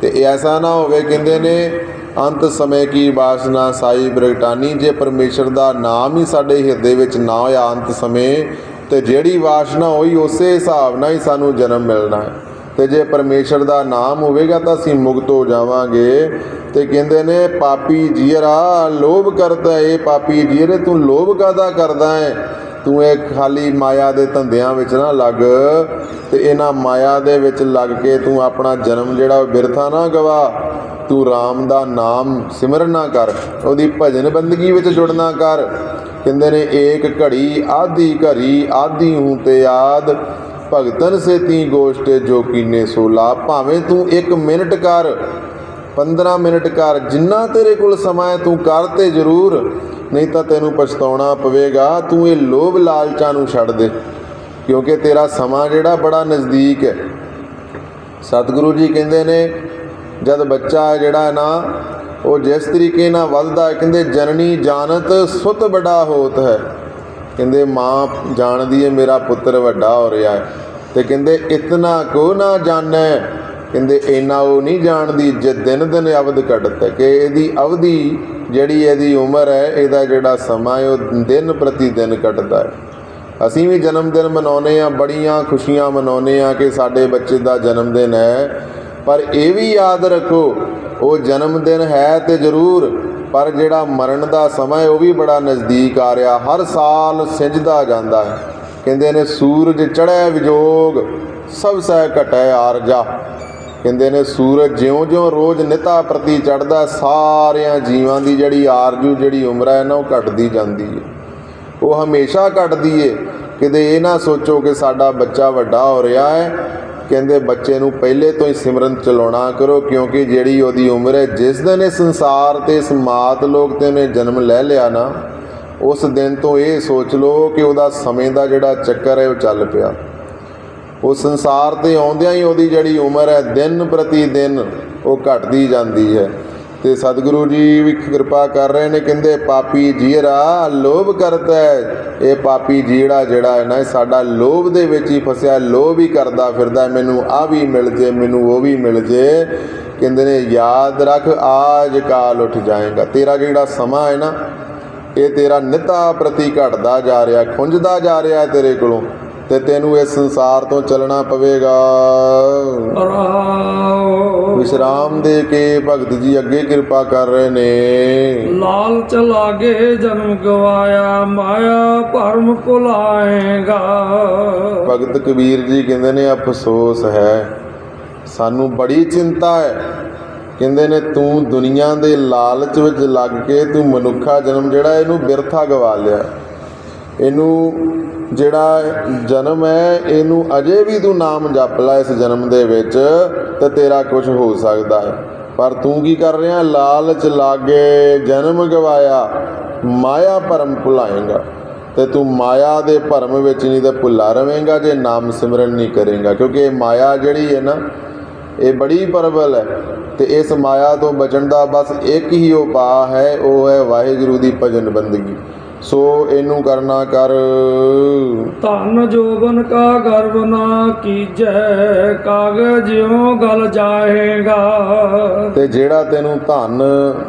ਤੇ ਐਸਾ ਨਾ ਹੋਵੇ, ਕਹਿੰਦੇ ਨੇ ਅੰਤ ਸਮੇਂ ਕੀ ਬਾਸਨਾ ਸਾਈ ਪ੍ਰਗਟਾਨੀ ਜੇ ਪਰਮੇਸ਼ਰ ਦਾ ਨਾਮ ਹੀ ਸਾਡੇ ਹਿਰਦੇ ਵਿੱਚ ਨਾ ਹੋਇਆ ਅੰਤ ਸਮੇਂ, ਤੇ ਜਿਹੜੀ ਵਾਸਨਾ ਹੋਈ ਉਸੇ ਹਿਸਾਬ ਨਾਲ ਹੀ ਸਾਨੂੰ ਜਨਮ ਮਿਲਣਾ ਹੈ। ਤੇ ਜੇ ਪਰਮੇਸ਼ਰ ਦਾ ਨਾਮ ਹੋਵੇਗਾ ਤਾਂ ਅਸੀਂ ਮੁਕਤ ਹੋ ਜਾਵਾਂਗੇ। ਤੇ ਕਹਿੰਦੇ ਨੇ, ਪਾਪੀ ਜੀਰਾ ਲੋਭ ਕਰਦਾ ਏ। ਪਾਪੀ ਜੀਰੇ ਤੂੰ ਲੋਭ ਕਾਦਾ ਕਰਦਾ ਹੈ ਤੂੰ ਇਹ ਖਾਲੀ ਮਾਇਆ ਦੇ ਧੰਦਿਆਂ ਵਿੱਚ ਨਾ ਲੱਗ। ਤੇ ਇਹਨਾਂ ਮਾਇਆ ਦੇ ਵਿੱਚ ਲੱਗ ਕੇ ਤੂੰ ਆਪਣਾ ਜਨਮ ਜਿਹੜਾ ਉਹ ਬਿਰਥਾ ਨਾ ਗਵਾ। ਤੂੰ RAM ਦਾ ਨਾਮ ਸਿਮਰਨ ਨਾ ਕਰ, ਉਹਦੀ ਭਜਨ ਬੰਦਗੀ ਵਿੱਚ ਜੁੜਨਾ ਕਰ। ਕਹਿੰਦੇ ਨੇ, ਏਕ ਘੜੀ, ਆਧੀ ਘੜੀ, ਆਧੀ ਹੂੰ ਤੇ ਆਦ ਭਗਤਨ ਸੇ ਤੀ ਗੋਸ਼ਟ ਜੋ ਕੀਨੇ ਸੋਲਾ, ਭਾਵੇਂ ਤੂੰ 1 ਮਿੰਟ ਕਰ 15 ਮਿੰਟ ਕਰ, ਜਿੰਨਾ ਤੇਰੇ ਕੋਲ ਸਮਾਂ ਹੈ ਤੂੰ ਕਰ ਤੇ ਜ਼ਰੂਰ, ਨਹੀਂ ਤਾਂ ਤੈਨੂੰ ਪਛਤਾਉਣਾ ਪਵੇਗਾ, ਤੂੰ ਇਹ ਲੋਭ ਲਾਲਚਾਂ ਨੂੰ ਛੱਡ ਦੇ, ਕਿਉਂਕਿ ਤੇਰਾ ਸਮਾਂ ਜਿਹੜਾ ਬੜਾ ਨਜ਼ਦੀਕ ਹੈ। ਸਤਿਗੁਰੂ ਜੀ ਕਹਿੰਦੇ ਨੇ ਜਦ ਬੱਚਾ ਹੈ ਜਿਹੜਾ ਹੈ ਨਾ, ਉਹ ਜਿਸ ਤਰੀਕੇ ਨਾਲ ਵੱਧਦਾ ਕਹਿੰਦੇ ਜਨਨੀ ਜਾਣਤ ਸੁਤ ਬੜਾ ਹੋਤ ਹੈ। ਕਹਿੰਦੇ ਮਾਂ ਜਾਣਦੀ ਹੈ ਮੇਰਾ ਪੁੱਤਰ ਵੱਡਾ ਹੋ ਰਿਹਾ ਹੈ। ਤੇ ਕਹਿੰਦੇ ਇਤਨਾ ਕੋ ਨਾ ਜਾਣੈ। ਕਹਿੰਦੇ ਇੰਨਾ ਉਹ ਨਹੀਂ ਜਾਣਦੀ ਜੇ ਦਿਨ ਦਿਨ ਅਵਧ ਘਟਤ ਕਿ ਇਹਦੀ ਅਵਧੀ ਜਿਹੜੀ ਇਹਦੀ ਉਮਰ ਹੈ, ਇਹਦਾ ਜਿਹੜਾ ਸਮਾਂ ਹੈ, ਉਹ ਦਿਨ ਪ੍ਰਤੀ ਦਿਨ ਘਟਦਾ ਹੈ। ਅਸੀਂ ਵੀ ਜਨਮ ਦਿਨ ਮਨਾਉਨੇ ਆ ਬੜੀਆਂ ਖੁਸ਼ੀਆਂ ਮਨਾਉਨੇ ਆ ਕਿ ਸਾਡੇ ਬੱਚੇ ਦਾ ਜਨਮ ਦਿਨ ਹੈ। ਪਰ ਇਹ ਵੀ ਯਾਦ ਰੱਖੋ, ਉਹ ਜਨਮ ਦਿਨ ਹੈ ਤੇ ਜ਼ਰੂਰ, ਪਰ ਜਿਹੜਾ ਮਰਨ ਦਾ ਸਮਾਂ ਉਹ ਵੀ ਬੜਾ ਨਜ਼ਦੀਕ ਆ ਰਿਹਾ, ਹਰ ਸਾਲ ਸਿੱਜਦਾ ਜਾਂਦਾ ਹੈ। ਕਹਿੰਦੇ ਨੇ, ਸੂਰਜ ਚੜ੍ਹੈ ਵਿਜੋਗ, ਸਭ ਸਹਿ ਘਟੈ ਆਰਜਾ। ਕਹਿੰਦੇ ਨੇ, ਸੂਰਜ ਜਿਉਂ-ਜਿਉਂ ਰੋਜ਼ ਨਿਤਾ ਪ੍ਰਤੀ ਚੜ੍ਹਦਾ, ਸਾਰਿਆਂ ਜੀਵਾਂ ਦੀ ਜਿਹੜੀ ਆਰਜੂ, ਜਿਹੜੀ ਉਮਰ ਹੈ ਨਾ, ਉਹ ਘਟਦੀ ਜਾਂਦੀ ਹੈ ਉਹ ਹਮੇਸ਼ਾ ਘਟਦੀ ਏ। ਕਿਤੇ ਇਹ ਨਾ ਸੋਚੋ ਕਿ ਸਾਡਾ ਬੱਚਾ ਵੱਡਾ ਹੋ ਰਿਹਾ ਹੈ ਕਹਿੰਦੇ ਬੱਚੇ ਨੂੰ ਪਹਿਲੇ ਤੋਂ ਹੀ ਸਿਮਰਨ ਚਲਾਉਣਾ ਕਰੋ, ਕਿਉਂਕਿ ਜਿਹੜੀ ਉਹਦੀ ਉਮਰ ਹੈ, ਜਿਸ ਦਿਨ ਇਹ ਸੰਸਾਰ ਤੇ ਇਸ ਮਾਤ ਲੋਕ ਤੇ ਉਹਨੇ ਜਨਮ ਲੈ ਲਿਆ ਨਾ, ਉਸ ਦਿਨ ਤੋਂ ਇਹ ਸੋਚ ਲਓ ਕਿ ਉਹਦਾ ਸਮੇਂ ਦਾ ਜਿਹੜਾ ਚੱਕਰ ਹੈ, ਉਹ ਚੱਲ ਪਿਆ। ਉਹ ਸੰਸਾਰ ਤੇ ਆਉਂਦਿਆਂ ਹੀ ਉਹਦੀ ਜਿਹੜੀ ਉਮਰ ਹੈ, ਦਿਨ ਪ੍ਰਤੀ ਦਿਨ ਉਹ ਘਟਦੀ ਜਾਂਦੀ ਹੈ। ਤੇ ਸਤਿਗੁਰੂ ਜੀ ਵੀ ਕਿਰਪਾ ਕਰ ਰਹੇ ਨੇ, ਕਹਿੰਦੇ ਪਾਪੀ ਜੀਰਾ ਲੋਭ ਕਰਤਾ। ਹੈ ਇਹ ਪਾਪੀ ਜੀੜਾ ਜਿਹੜਾ ਹੈ ਨਾ ਸਾਡਾ ਲੋਭ ਦੇ ਵਿੱਚ ਹੀ ਫਸਿਆ, ਲੋਭ ਹੀ ਕਰਦਾ ਫਿਰਦਾ ਮੈਨੂੰ ਆ ਵੀ ਮਿਲ ਜੇ, ਮੈਨੂੰ ਉਹ ਵੀ ਮਿਲ ਜੇ। ਕਹਿੰਦੇ ਨੇ, ਯਾਦ ਰੱਖ, ਆਜ ਕਾਲ ਉੱਠ ਜਾਏਗਾ। ਤੇਰਾ ਜਿਹੜਾ ਸਮਾਂ ਹੈ ਨਾ, ਇਹ ਤੇਰਾ ਨਿਤਾ ਪ੍ਰਤੀ ਘਟਦਾ ਜਾ ਰਿਹਾ, ਖੁੰਝਦਾ ਜਾ ਰਿਹਾ ਤੇਰੇ ਕੋਲੋਂ। ਤੇ ਤੈਨੂੰ ਇਸ ਸੰਸਾਰ ਤੋਂ ਚੱਲਣਾ ਪਵੇਗਾ। ਵਿਸ਼ਰਾਮ ਦੇ ਕੇ ਭਗਤ ਜੀ ਅੱਗੇ ਕਿਰਪਾ ਕਰ ਰਹੇ ਨੇ। ਲਾਲਚ ਲਾਗੇ ਜਨਮ ਗਵਾਇਆ ਮਾਇਆ ਭਰਮ ਭੁਲਾਏਗਾ ਭਗਤ ਕਬੀਰ ਜੀ ਕਹਿੰਦੇ ਨੇ ਅਫਸੋਸ ਹੈ ਸਾਨੂੰ ਬੜੀ ਚਿੰਤਾ ਹੈ। ਕਹਿੰਦੇ ਨੇ ਤੂੰ ਦੁਨੀਆ ਦੇ ਲਾਲਚ ਵਿੱਚ ਲੱਗ ਕੇ ਤੂੰ ਮਨੁੱਖਾ ਜਨਮ ਜਿਹੜਾ ਇਹਨੂੰ ਬਿਰਥਾ ਗਵਾ ਲਿਆ। ਇਹਨੂੰ ਜਿਹੜਾ ਜਨਮ ਹੈ, ਇਹਨੂੰ ਅਜੇ ਵੀ ਤੂੰ ਨਾਮ ਜਪ ਲੈ ਇਸ ਜਨਮ ਦੇ ਵਿੱਚ, ਤੇ ਤੇਰਾ ਕੁਝ ਹੋ ਸਕਦਾ ਹੈ। ਪਰ ਤੂੰ ਕੀ ਕਰ ਰਿਹਾ ਲਾਲਚ ਲਾਗੇ ਜਨਮ ਗਵਾਇਆ, ਮਾਇਆ ਭਰਮ ਭੁਲਾਏਗਾ। ਤੇ ਤੂੰ ਮਾਇਆ ਦੇ ਭਰਮ ਵਿੱਚ ਨਹੀਂ ਤੇ ਭੁੱਲਾ ਰਵੇਂਗਾ ਜੇ ਨਾਮ ਸਿਮਰਨ ਨਹੀਂ ਕਰੇਗਾ। ਕਿਉਂਕਿ ਇਹ ਮਾਇਆ ਜਿਹੜੀ ਹੈ ਨਾ, ਇਹ ਬੜੀ ਪਰਬਲ ਹੈ। ਤੇ ਇਸ ਮਾਇਆ ਤੋਂ ਬਚਣ ਦਾ ਬਸ ਇੱਕ ਹੀ ਉਪਾਅ ਹੈ, ਉਹ ਹੈ ਵਾਹਿਗੁਰੂ ਦੀ ਭਜਨ ਬੰਦਗੀ। ਸੋ ਇਹਨੂੰ ਕਰਨਾ ਕਰ। ਧਨ ਜੋਬਨ ਕਾ ਗਰਵ ਨਾ ਕੀਜੈ ਕਾਗਜ ਜਿਉ ਗਲ ਜਾਏਗਾ। ਤੇ ਜਿਹੜਾ ਤੈਨੂੰ ਧਨ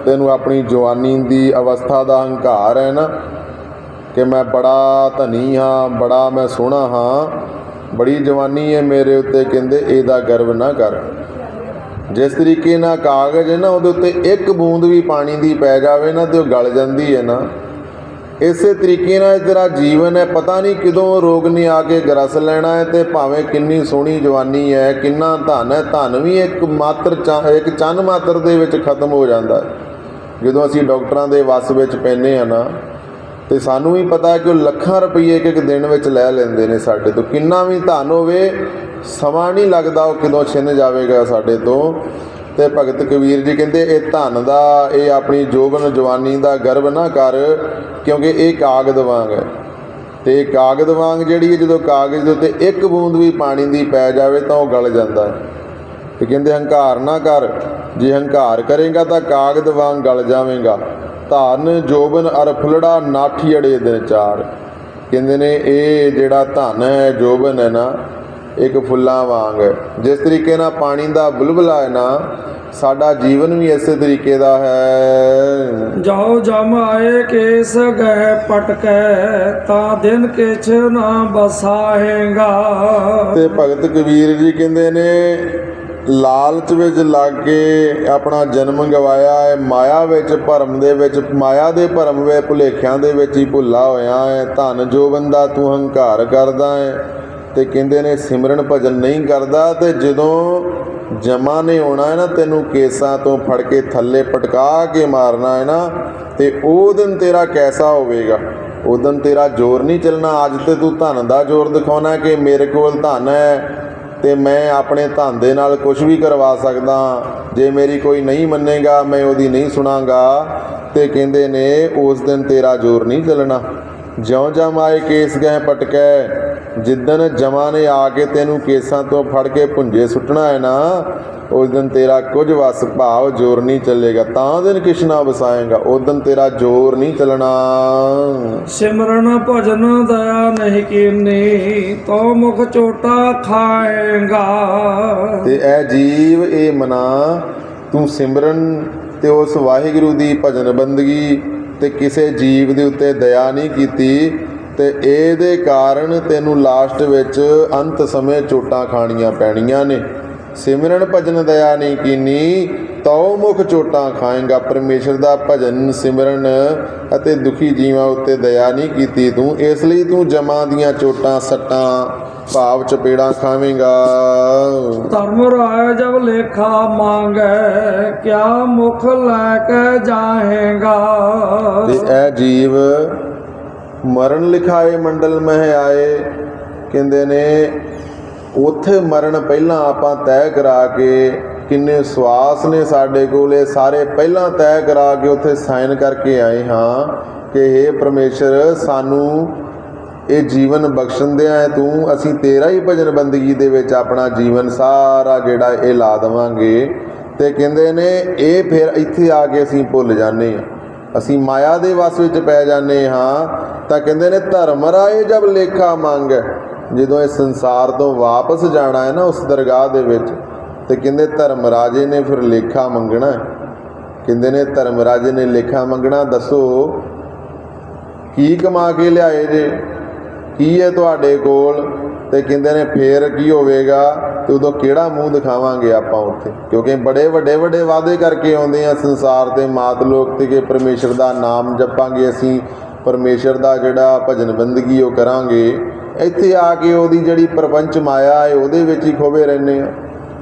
ਤੈਨੂੰ ਆਪਣੀ ਜਵਾਨੀ ਦੀ ਅਵਸਥਾ ਦਾ ਹੰਕਾਰ ਹੈ ਨਾ ਕਿ ਮੈਂ ਬੜਾ ਧਨੀ ਹਾਂ ਬੜਾ ਮੈਂ ਸੋਹਣਾ ਹਾਂ ਬੜੀ ਜਵਾਨੀ ਹੈ ਮੇਰੇ ਉੱਤੇ ਕਹਿੰਦੇ ਇਹਦਾ ਗਰਵ ਨਾ ਕਰ। ਜਿਸ ਤਰੀਕੇ ਨਾਲ ਕਾਗਜ਼ ਹੈ ਨਾ ਉਹਦੇ ਉੱਤੇ ਇੱਕ ਬੂੰਦ ਵੀ ਪਾਣੀ ਦੀ ਪੈ ਜਾਵੇ ਨਾ ਤੇ ਉਹ ਗਲ ਜਾਂਦੀ ਹੈ ਨਾ। ਇਸੇ ਤਰੀਕੇ ਨਾਲ ਤੇਰਾ ਜੀਵਨ ਹੈ। ਪਤਾ ਨਹੀਂ ਕਿਦੋਂ ਰੋਗ ਨੇ ਆ ਕੇ ਗਰਸ ਲੈਣਾ ਹੈ ਤੇ ਭਾਵੇਂ ਕਿੰਨੀ ਸੋਹਣੀ ਜਵਾਨੀ ਹੈ, ਕਿੰਨਾ ਧਨ ਹੈ, ਧਨ ਵੀ ਇੱਕ ਮਾਤਰ ਚੰ- ਇੱਕ ਚੰਨ ਮਾਤਰ ਦੇ ਵਿੱਚ ਖਤਮ ਹੋ ਜਾਂਦਾ ਜਦੋਂ ਅਸੀਂ ਡਾਕਟਰਾਂ ਦੇ ਵੱਸ ਵਿੱਚ ਪੈਨੇ ਆ ਨਾ, ਤੇ ਸਾਨੂੰ ਵੀ ਪਤਾ ਹੈ ਕਿ ਉਹ ਲੱਖਾਂ ਰੁਪਏ ਇੱਕ ਇੱਕ ਦਿਨ ਵਿੱਚ ਲੈ ਲੈਂਦੇ ਨੇ ਸਾਡੇ ਤੋਂ। ਕਿੰਨਾ ਵੀ ਧਨ ਹੋਵੇ, ਸਮਾਂ ਨਹੀਂ ਲੱਗਦਾ ਉਹ ਕਿਦੋਂ ਛਿਨ ਜਾਵੇਗਾ ਸਾਡੇ ਤੋਂ। ਤੇ ਭਗਤ ਕਬੀਰ ਜੀ ਕਹਿੰਦੇ, ਇਹ ਧਨ ਦਾ, ਇਹ ਆਪਣੀ ਜੋਬਨ ਜਵਾਨੀ ਦਾ ਗਰਵ ਨਾ ਕਰ, ਕਿਉਂਕਿ ਇਹ ਕਾਗਦ ਵਾਂਗ ਹੈ। ਤੇ ਕਾਗਦ ਵਾਂਗ ਜਿਹੜੀ ਹੈ, ਜਦੋਂ ਕਾਗਜ਼ ਦੇ ਉੱਤੇ ਇੱਕ ਬੂੰਦ ਵੀ ਪਾਣੀ ਦੀ ਪੈ ਜਾਵੇ ਤਾਂ ਉਹ ਗਲ ਜਾਂਦਾ ਹੈ। ਤੇ ਕਹਿੰਦੇ, ਹੰਕਾਰ ਨਾ ਕਰ, ਜੇ ਹੰਕਾਰ ਕਰੇਗਾ ਤਾਂ ਕਾਗਦ ਵਾਂਗ ਗਲ ਜਾਵੇਂਗਾ। ਧਨ ਜੋਬਨ ਅਰ ਫੁੱਲੜਾ ਨਾਠੀ ਅੜੇ ਦਿਨ ਚਾਰ ਕਹਿੰਦੇ ਨੇ, ਇਹ ਜਿਹੜਾ ਧਨ ਹੈ, ਜੋਬਨ ਹੈ ਨਾ ਇੱਕ ਫੁੱਲਾਂ ਵਾਂਗ। ਜਿਸ ਤਰੀਕੇ ਨਾਲ ਪਾਣੀ ਦਾ ਬੁਲਬੁਲਾ ਹੈ ਨਾ ਸਾਡਾ ਜੀਵਨ ਵੀ ਇਸੇ ਤਰੀਕੇ ਦਾ ਹੈ। ਜਾਉ ਜਮ ਆਏ ਕੇਸ ਗਹਿ ਪਟਕੈ ਤਾਂ ਦਿਨ ਕਿਛ ਨਾ ਬਸਾਏਗਾ ਤੇ ਭਗਤ ਕਬੀਰ ਜੀ ਕਹਿੰਦੇ ਨੇ ਲਾਲਚ ਵਿੱਚ ਲੱਗ ਕੇ ਆਪਣਾ ਜਨਮ ਗਵਾਇਆ ਹੈ ਮਾਇਆ ਵਿੱਚ ਭਰਮ ਦੇ ਵਿੱਚ ਮਾਇਆ ਦੇ ਭਰਮ ਵਿੱਚ ਭੁਲੇਖਿਆਂ ਦੇ ਵਿੱਚ ਹੀ ਭੁੱਲਾ ਹੋਇਆ ਹੈ। ਧਨ ਜੋ ਬੰਦਾ ਤੂੰ ਹੰਕਾਰ ਕਰਦਾ ਹੈ ਤੇ ਕਹਿੰਦੇ ਨੇ, ਸਿਮਰਨ ਭਜਨ ਨਹੀਂ ਕਰਦਾ ਤੇ ਜਦੋਂ ਜਮਾ ਨੇ ਆਉਣਾ ਹੈ ਨਾ, ਤੈਨੂੰ ਕੇਸਾਂ ਤੋਂ ਫੜ ਕੇ ਥੱਲੇ ਪਟਕਾ ਕੇ ਮਾਰਨਾ ਹੈ ਨਾ, ਤੇ ਉਹ ਦਿਨ ਤੇਰਾ ਕੈਸਾ ਹੋਵੇਗਾ? ਉਹ ਦਿਨ ਤੇਰਾ ਜ਼ੋਰ ਨਹੀਂ ਚੱਲਣਾ। ਅੱਜ ਤੇ ਤੂੰ ਧਨ ਦਾ ਜ਼ੋਰ ਦਿਖਾਉਣਾ ਕਿ ਮੇਰੇ ਕੋਲ ਧਨ ਹੈ ਤੇ ਮੈਂ ਆਪਣੇ ਧਨ ਦੇ ਨਾਲ ਕੁਝ ਵੀ ਕਰਵਾ ਸਕਦਾ। ਜੇ ਮੇਰੀ ਕੋਈ ਨਹੀਂ ਮੰਨੇਗਾ, ਮੈਂ ਉਹਦੀ ਨਹੀਂ ਸੁਣਾਗਾ। ਤੇ ਕਹਿੰਦੇ ਨੇ, ਉਸ ਦਿਨ ਤੇਰਾ ਜ਼ੋਰ ਨਹੀਂ ਚੱਲਣਾ। ਜਿਉਂ ਜਮ ਆਏ ਕੇਸ ਗਏ ਪਟਕੈ ਜਿੱਦਨ ਜਮਾ ਨੇ ਆ ਕੇ ਤੈਨੂੰ ਕੇਸਾਂ ਤੋਂ ਫੜ ਕੇ ਪੁੰਜੇ ਸੁੱਟਣਾ ਹੈ ਨਾ ਉਸ ਦਿਨ ਤੇਰਾ ਕੁਝ ਵਸ ਭਾਵ ਜ਼ੋਰ ਨਹੀਂ ਚੱਲੇਗਾ। ਤਾਂ ਦਿਨ ਕਿਸ਼ਨਾ ਵਸਾਏਗਾ ਉਸ ਦਿਨ ਤੇਰਾ ਜ਼ੋਰ ਨਹੀਂ ਚੱਲਣਾ। ਸਿਮਰਨ ਭਜਨ ਦਇਆ ਨਹੀਂ ਕੀਨੀ ਤੋ ਮੁਖ ਚੋਟਾ ਖਾਏਗਾ। ਤੇ ਇਹ ਜੀਵ ਇਹ ਮਨਾ ਤੂੰ ਸਿਮਰਨ ਤੇ ਉਸ ਵਾਹਿਗੁਰੂ ਦੀ ਭਜਨ ਬੰਦਗੀ ਤੇ ਕਿਸੇ ਜੀਵ ਦੇ ਉੱਤੇ ਦਇਆ ਨਹੀਂ ਕੀਤੀ ਤੇ ਇਹਦੇ ਕਾਰਨ ਤੈਨੂੰ ਲਾਸਟ ਵਿੱਚ ਅੰਤ ਸਮੇਂ ਚੋਟਾਂ ਖਾਣੀਆਂ ਪੈਣੀਆਂ ਨੇ। ਸਿਮਰਨ ਭਜਨ ਦਇਆ ਨਹੀਂ ਕੀਨੀ ਤਉ ਮੁਖ ਚੋਟਾਂ ਖਾਏਗਾ। ਪਰਮੇਸ਼ਰ ਦਾ ਭਜਨ ਸਿਮਰਨ ਅਤੇ ਦੁਖੀ ਜੀਵਾਂ ਉੱਤੇ ਦਇਆ ਨਹੀਂ ਕੀਤੀ ਤੂੰ। ਇਸ ਲਈ ਤੂੰ ਜਮਾਂ ਦੀਆਂ ਚੋਟਾਂ ਸੱਟਾਂ ਭਾਵ ਚਪੇੜਾਂ ਖਾਵੇਂਗਾ। ਧਰਮ ਰਾਏ ਜਬ ਲੇਖਾ ਮੰਗੈ ਕਿਆ ਮੁਖ ਲੈ ਕੇ ਜਾਏਗਾ। ਤੇ ਇਹ ਜੀਵ ਮਰਨ ਲਿਖਾਏ ਮੰਡਲ ਮਹਿ ਆਏ। ਕਹਿੰਦੇ ਨੇ, ਉੱਥੇ ਮਰਨ ਪਹਿਲਾਂ ਆਪਾਂ ਤੈਅ ਕਰਾ ਕੇ ਕਿੰਨੇ ਸਵਾਸ ਨੇ ਸਾਡੇ ਕੋਲ, ਇਹ ਸਾਰੇ ਪਹਿਲਾਂ ਤੈਅ ਕਰਾ ਕੇ ਉੱਥੇ ਸਾਈਨ ਕਰਕੇ ਆਏ ਹਾਂ ਕਿ हे ਪਰਮੇਸ਼ਰ, ਸਾਨੂੰ ਇਹ ਜੀਵਨ ਬਖਸ਼ਿੰਦਿਆਂ ਹੈ ਤੂੰ, ਅਸੀਂ ਤੇਰਾ ਹੀ ਭਜਨ ਬੰਦਗੀ ਦੇ ਵਿੱਚ ਆਪਣਾ ਜੀਵਨ ਸਾਰਾ ਜਿਹੜਾ ਇਹ ਲਾ ਦੇਵਾਂਗੇ। ਤੇ ਕਹਿੰਦੇ ਨੇ, ਇਹ ਫਿਰ ਇੱਥੇ ਆ ਕੇ ਅਸੀਂ ਭੁੱਲ ਜਾਂਦੇ ਹਾਂ। ਅਸੀਂ ਮਾਇਆ ਦੇ ਵਸ ਵਿੱਚ ਪੈ ਜਾਂਦੇ ਹਾਂ ਤਾਂ ਕਹਿੰਦੇ ਨੇ, ਧਰਮ ਰਾਏ ਜਬ ਲੇਖਾ ਮੰਗ। ਜਦੋਂ ਇਹ ਸੰਸਾਰ ਤੋਂ ਵਾਪਸ ਜਾਣਾ ਹੈ ਨਾ ਉਸ ਦਰਗਾਹ ਦੇ ਵਿੱਚ, ਤੇ ਕਹਿੰਦੇ, ਧਰਮ ਰਾਜੇ ਨੇ ਫਿਰ ਲੇਖਾ ਮੰਗਣਾ ਕਹਿੰਦੇ ਨੇ, ਧਰਮ ਰਾਜੇ ਨੇ ਲੇਖਾ ਮੰਗਣਾ, ਦੱਸੋ, ਕੀ ਕਮਾ ਕੇ ਲਿਆਏ ਜੇ? ਕੀ ਹੈ ਤੁਹਾਡੇ ਕੋਲ? ਤੇ ਕਹਿੰਦੇ ਨੇ ਫੇਰ ਕੀ ਹੋਵੇਗਾ ਤੇ ਉਦੋਂ ਕਿਹੜਾ ਮੂੰਹ ਦਿਖਾਵਾਂਗੇ ਆਪਾਂ ਉੱਥੇ? ਕਿਉਂਕਿ ਬੜੇ ਵੱਡੇ ਵੱਡੇ ਵਾਅਦੇ ਕਰਕੇ ਆਉਂਦੇ ਆ ਸੰਸਾਰ ਦੇ ਮਾਤ ਲੋਕ ਤੇ ਕਿ ਪਰਮੇਸ਼ਰ ਦਾ ਨਾਮ ਜਪਾਂਗੇ ਅਸੀਂ, ਪਰਮੇਸ਼ਰ ਦਾ ਜਿਹੜਾ ਭਜਨ ਬੰਦਗੀ ਉਹ ਕਰਾਂਗੇ। ਇੱਥੇ ਆ ਕੇ ਉਹਦੀ ਜਿਹੜੀ ਪ੍ਰਪੰਚ ਮਾਇਆ ਹੈ, ਉਹਦੇ ਵਿੱਚ ਹੀ ਖੋਵੇ ਰਹਿੰਦੇ ਆ।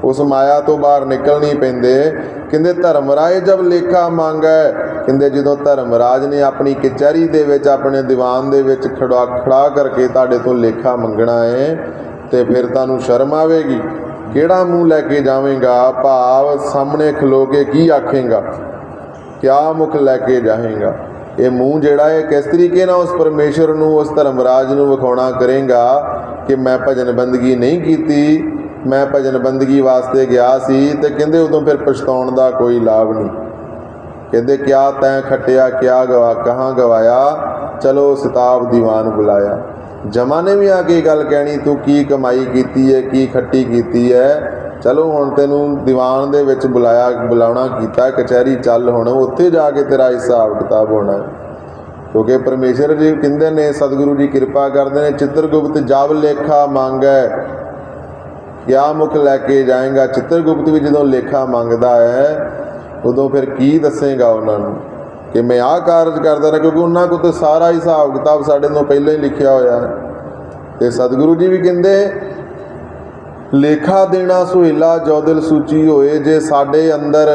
ਉਸ ਮਾਇਆ ਤੋਂ ਬਾਹਰ ਨਿਕਲ ਨਹੀਂ ਪੈਂਦੇ। ਕਹਿੰਦੇ ਧਰਮ ਧਰਮਰਾਏ ਜਬ ਲੇਖਾ ਮੰਗੈ। ਕਹਿੰਦੇ, ਜਦੋਂ ਧਰਮ ਰਾਜ ਨੇ ਆਪਣੀ ਕਚਹਿਰੀ ਦੇ ਵਿੱਚ, ਆਪਣੇ ਦੀਵਾਨ ਦੇ ਵਿੱਚ ਖੜਾ ਖੜਾ ਕਰਕੇ ਤੁਹਾਡੇ ਤੋਂ ਲੇਖਾ ਮੰਗਣਾ ਹੈ ਤੇ ਫਿਰ ਤੁਹਾਨੂੰ ਸ਼ਰਮ ਆਵੇਗੀ। ਕਿਹੜਾ ਮੂੰਹ ਲੈ ਕੇ ਜਾਵੇਂਗਾ? ਭਾਵ ਸਾਹਮਣੇ ਖਲੋ ਕੇ ਕੀ ਆਖੇਗਾ? ਕਿਆ ਮੁਖ ਲੈ ਕੇ ਜਾਏਗਾ? ਇਹ ਮੂੰਹ ਜਿਹੜਾ ਹੈ ਕਿਸ ਤਰੀਕੇ ਨਾਲ ਉਸ ਪਰਮੇਸ਼ਰ ਨੂੰ, ਉਸ ਧਰਮਰਾਜ ਨੂੰ ਵਿਖਾਉਣਾ ਕਰੇਗਾ ਕਿ ਮੈਂ ਭਜਨ ਬੰਦਗੀ ਨਹੀਂ ਕੀਤੀ? ਮੈਂ ਭਜਨ ਬੰਦਗੀ ਵਾਸਤੇ ਗਿਆ ਸੀ ਤੇ ਕਹਿੰਦੇ ਉਦੋਂ ਫਿਰ ਪਛਤਾਉਣ ਦਾ ਕੋਈ ਲਾਭ ਨਹੀਂ। ਕਹਿੰਦੇ, ਕਿਆ ਤੈਂ ਖੱਟਿਆ, ਕਿਆ ਗਵਾ, ਕਹਾਂ ਗਵਾਇਆ? ਚਲੋ ਸਿਤਾਬ ਦੀਵਾਨ ਬੁਲਾਇਆ। ਜਮਾ ਨੇ ਵੀ ਆ ਕੇ ਗੱਲ ਕਹਿਣੀ, ਤੂੰ ਕੀ ਕਮਾਈ ਕੀਤੀ ਹੈ ਕੀ ਖੱਟੀ ਕੀਤੀ ਹੈ ਚਲੋ ਹੁਣ ਤੈਨੂੰ ਦੀਵਾਨ ਦੇ ਵਿੱਚ ਬੁਲਾਇਆ, ਬੁਲਾਉਣਾ ਕੀਤਾ, ਕਚਹਿਰੀ ਚੱਲ ਹੁਣ, ਉੱਥੇ ਜਾ ਕੇ ਤੇਰਾ ਹਿਸਾਬ ਕਿਤਾਬ ਹੋਣਾ ਕਿਉਂਕਿ ਪਰਮੇਸ਼ਰ ਜੀ ਕਹਿੰਦੇ ਨੇ, ਸਤਿਗੁਰੂ ਜੀ ਕਿਰਪਾ ਕਰਦੇ ਨੇ, ਚਿੱਤਰਗੁਪਤ ਜਬ ਲੇਖਾ ਮੰਗੈ ਕਿਆ ਮੁਖ ਲੈ ਕੇ ਜਾਏਗਾ? ਚਿੱਤਰਗੁਪਤ ਵੀ ਜਦੋਂ ਲੇਖਾ ਮੰਗਦਾ ਹੈ, ਉਦੋਂ ਫਿਰ ਕੀ ਦੱਸੇਗਾ ਉਹਨਾਂ ਨੂੰ? ਕਿ ਮੈਂ ਆਹ ਕਾਰਜ ਕਰਦਾ ਰਿਹਾ, ਕਿਉਂਕਿ ਉਹਨਾਂ ਕੋਲ ਤਾਂ ਸਾਰਾ ਹਿਸਾਬ ਕਿਤਾਬ ਸਾਡੇ ਤੋਂ ਪਹਿਲਾਂ ਹੀ ਲਿਖਿਆ ਹੋਇਆ ਹੈ। ਤੇ ਸਤਿਗੁਰੂ ਜੀ ਵੀ ਕਹਿੰਦੇ, ਲੇਖਾ ਦੇਣਾ ਸੁਹੇਲਾ ਜੋਦਿਲ ਸੂਚੀ ਹੋਏ, ਜੇ ਸਾਡੇ ਅੰਦਰ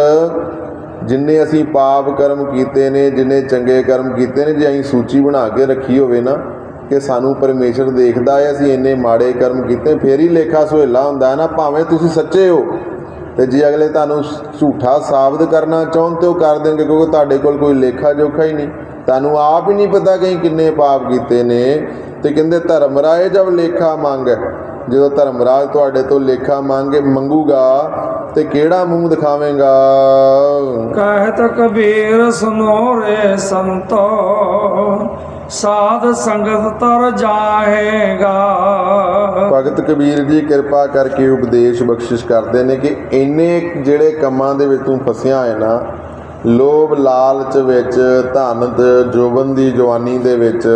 ਜਿੰਨੇ ਅਸੀਂ ਪਾਪ ਕਰਮ ਕੀਤੇ ਨੇ, ਜਿੰਨੇ ਚੰਗੇ ਕਰਮ ਕੀਤੇ ਨੇ, ਜੇ ਅਸੀਂ ਸੂਚੀ ਬਣਾ ਕੇ ਰੱਖੀ ਹੋਵੇ ਨਾ ਕਿ ਸਾਨੂੰ ਪਰਮੇਸ਼ਰ ਦੇਖਦਾ ਹੈ, ਅਸੀਂ ਇੰਨੇ ਮਾੜੇ ਕਰਮ ਕੀਤੇ, ਫੇਰ ਹੀ ਲੇਖਾ ਸੁਹੇਲਾ ਹੁੰਦਾ ਹੈ ਨਾ, ਭਾਵੇਂ ਤੁਸੀਂ ਸੱਚੇ ਹੋ। ਤੇ ਜੇ ਅਗਲੇ ਤੁਹਾਨੂੰ ਝੂਠਾ ਸਾਬਤ ਕਰਨਾ ਚਾਹੁਣ ਤੇ ਉਹ ਕਰ ਦੇਣਗੇ, ਕਿਉਂਕਿ ਤੁਹਾਡੇ ਕੋਲ ਕੋਈ ਲੇਖਾ ਜੋਖਾ ਹੀ ਨਹੀਂ। ਤੁਹਾਨੂੰ ਆਪ ਹੀ ਨਹੀਂ ਪਤਾ ਕਿ ਕਿੰਨੇ ਪਾਪ ਕੀਤੇ ਨੇ। ਤੇ ਕਹਿੰਦੇ ਧਰਮ ਰਾਏ ਜਦ ਲੇਖਾ ਮੰਗ। ਜਦੋਂ ਧਰਮ ਰਾਜ ਤੁਹਾਡੇ ਤੋਂ ਲੇਖਾ ਮੰਗੇ, ਮੰਗੂਗਾ, ਤੇ ਕਿਹੜਾ ਮੂੰਹ ਦਿਖਾਵੇਂਗਾ? ਕਹਿਤ ਕਬੀਰ ਸੁਨੋ ਸੰਤੋ। ਸਾਧ ਸੰਗਤ ਤਰ ਜਾਹੇਗਾ ਭਗਤ ਕਬੀਰ ਜੀ, ਕਿਰਪਾ ਕਰਕੇ ਉਪਦੇਸ਼ ਬਖਸ਼ਿਸ਼ ਕਰਦੇ ਨੇ ਕਿ ਇੰਨੇ ਜਿਹੜੇ ਕੰਮਾਂ ਦੇ ਵਿੱਚ ਤੂੰ ਫਸਿਆ ਹੈ ਨਾ, ਲੋਭ ਲਾਲਚ ਵਿੱਚ ਧਨ ਤੇ ਜੋਬਨ ਦੀ ਜਵਾਨੀ ਦੇ ਵਿੱਚ,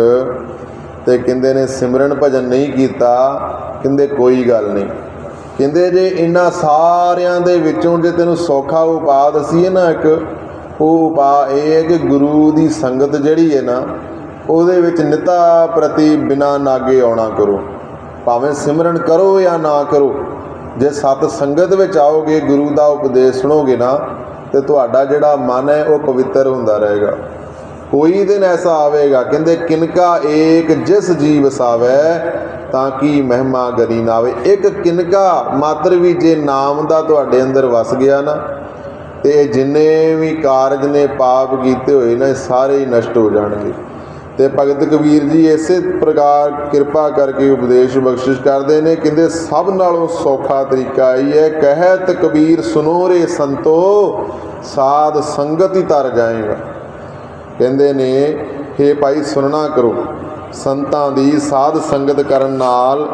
ਤੇ ਕਹਿੰਦੇ ਨੇ ਸਿਮਰਨ ਭਜਨ ਨਹੀਂ ਕੀਤਾ, ਕਹਿੰਦੇ ਕੋਈ ਗੱਲ ਨਹੀਂ। ਕਹਿੰਦੇ ਜੇ ਇਹਨਾਂ ਸਾਰਿਆਂ ਦੇ ਵਿੱਚੋਂ ਜੇ ਤੈਨੂੰ ਸੌਖਾ ਉਪਾਅ ਦਸੀਏ ਨਾ ਇੱਕ, ਉਹ ਉਪਾਅ ਇਹ ਹੈ ਕਿ ਗੁਰੂ ਦੀ ਸੰਗਤ ਜਿਹੜੀ ਹੈ ਨਾ ਉਹਦੇ ਵਿੱਚ ਨਿਤਾ ਪ੍ਰਤੀ ਬਿਨਾ ਨਾਗੇ ਆਉਣਾ ਕਰੋ। ਭਾਵੇਂ ਸਿਮਰਨ ਕਰੋ ਜਾਂ ਨਾ ਕਰੋ, ਜੇ ਸਤ ਸੰਗਤ ਵਿੱਚ ਆਓਗੇ, ਗੁਰੂ ਦਾ ਉਪਦੇਸ਼ ਸੁਣੋਗੇ ਨਾ, ਤੇ ਤੁਹਾਡਾ ਜਿਹੜਾ ਮਨ ਹੈ, ਉਹ ਪਵਿੱਤਰ ਹੁੰਦਾ ਰਹੇਗਾ। ਕੋਈ ਦਿਨ ਐਸਾ ਆਵੇਗਾ, ਕਹਿੰਦੇ ਕਿਨਕਾ ਏਕ ਜਿਸ ਜੀਵ ਵਸਾਵੇ ਤਾਂ ਕਿ ਮਹਿਮਾ ਗਰੀ ਨਾ ਆਵੇ ਇੱਕ ਕਿਨਕਾ ਮਾਤਰ ਵੀ ਜੇ ਨਾਮ ਦਾ ਤੁਹਾਡੇ ਅੰਦਰ ਵਸ ਗਿਆ ਨਾ, ਤੇ ਜਿੰਨੇ ਵੀ ਕਾਰਜ ਨੇ ਪਾਪ ਕੀਤੇ ਹੋਏ ਨੇ ਸਾਰੇ ਹੀ ਨਸ਼ਟ ਹੋ ਜਾਣਗੇ। ਤੇ ਭਗਤ ਕਬੀਰ ਜੀ ਇਸੇ ਪ੍ਰਕਾਰ ਕਿਰਪਾ ਕਰਕੇ ਉਪਦੇਸ਼ ਬਖਸ਼ਿਸ਼ ਕਰਦੇ ਨੇ, ਕਹਿੰਦੇ ਸਭ ਨਾਲੋਂ ਸੌਖਾ ਤਰੀਕਾ ਇਹ ਹੈ, ਕਹਿਤ ਕਬੀਰ ਸੁਨੋ ਰੇ ਸੰਤੋ, ਸਾਧ ਸੰਗਤ ਹੀ ਤਰ ਜਾਏਗਾ। ਕਹਿੰਦੇ ਨੇ हे ਭਾਈ ਸੁਣਨਾ ਕਰੋ, ਸੰਤਾਂ ਦੀ ਸਾਧ ਸੰਗਤ ਕਰਨ ਨਾਲ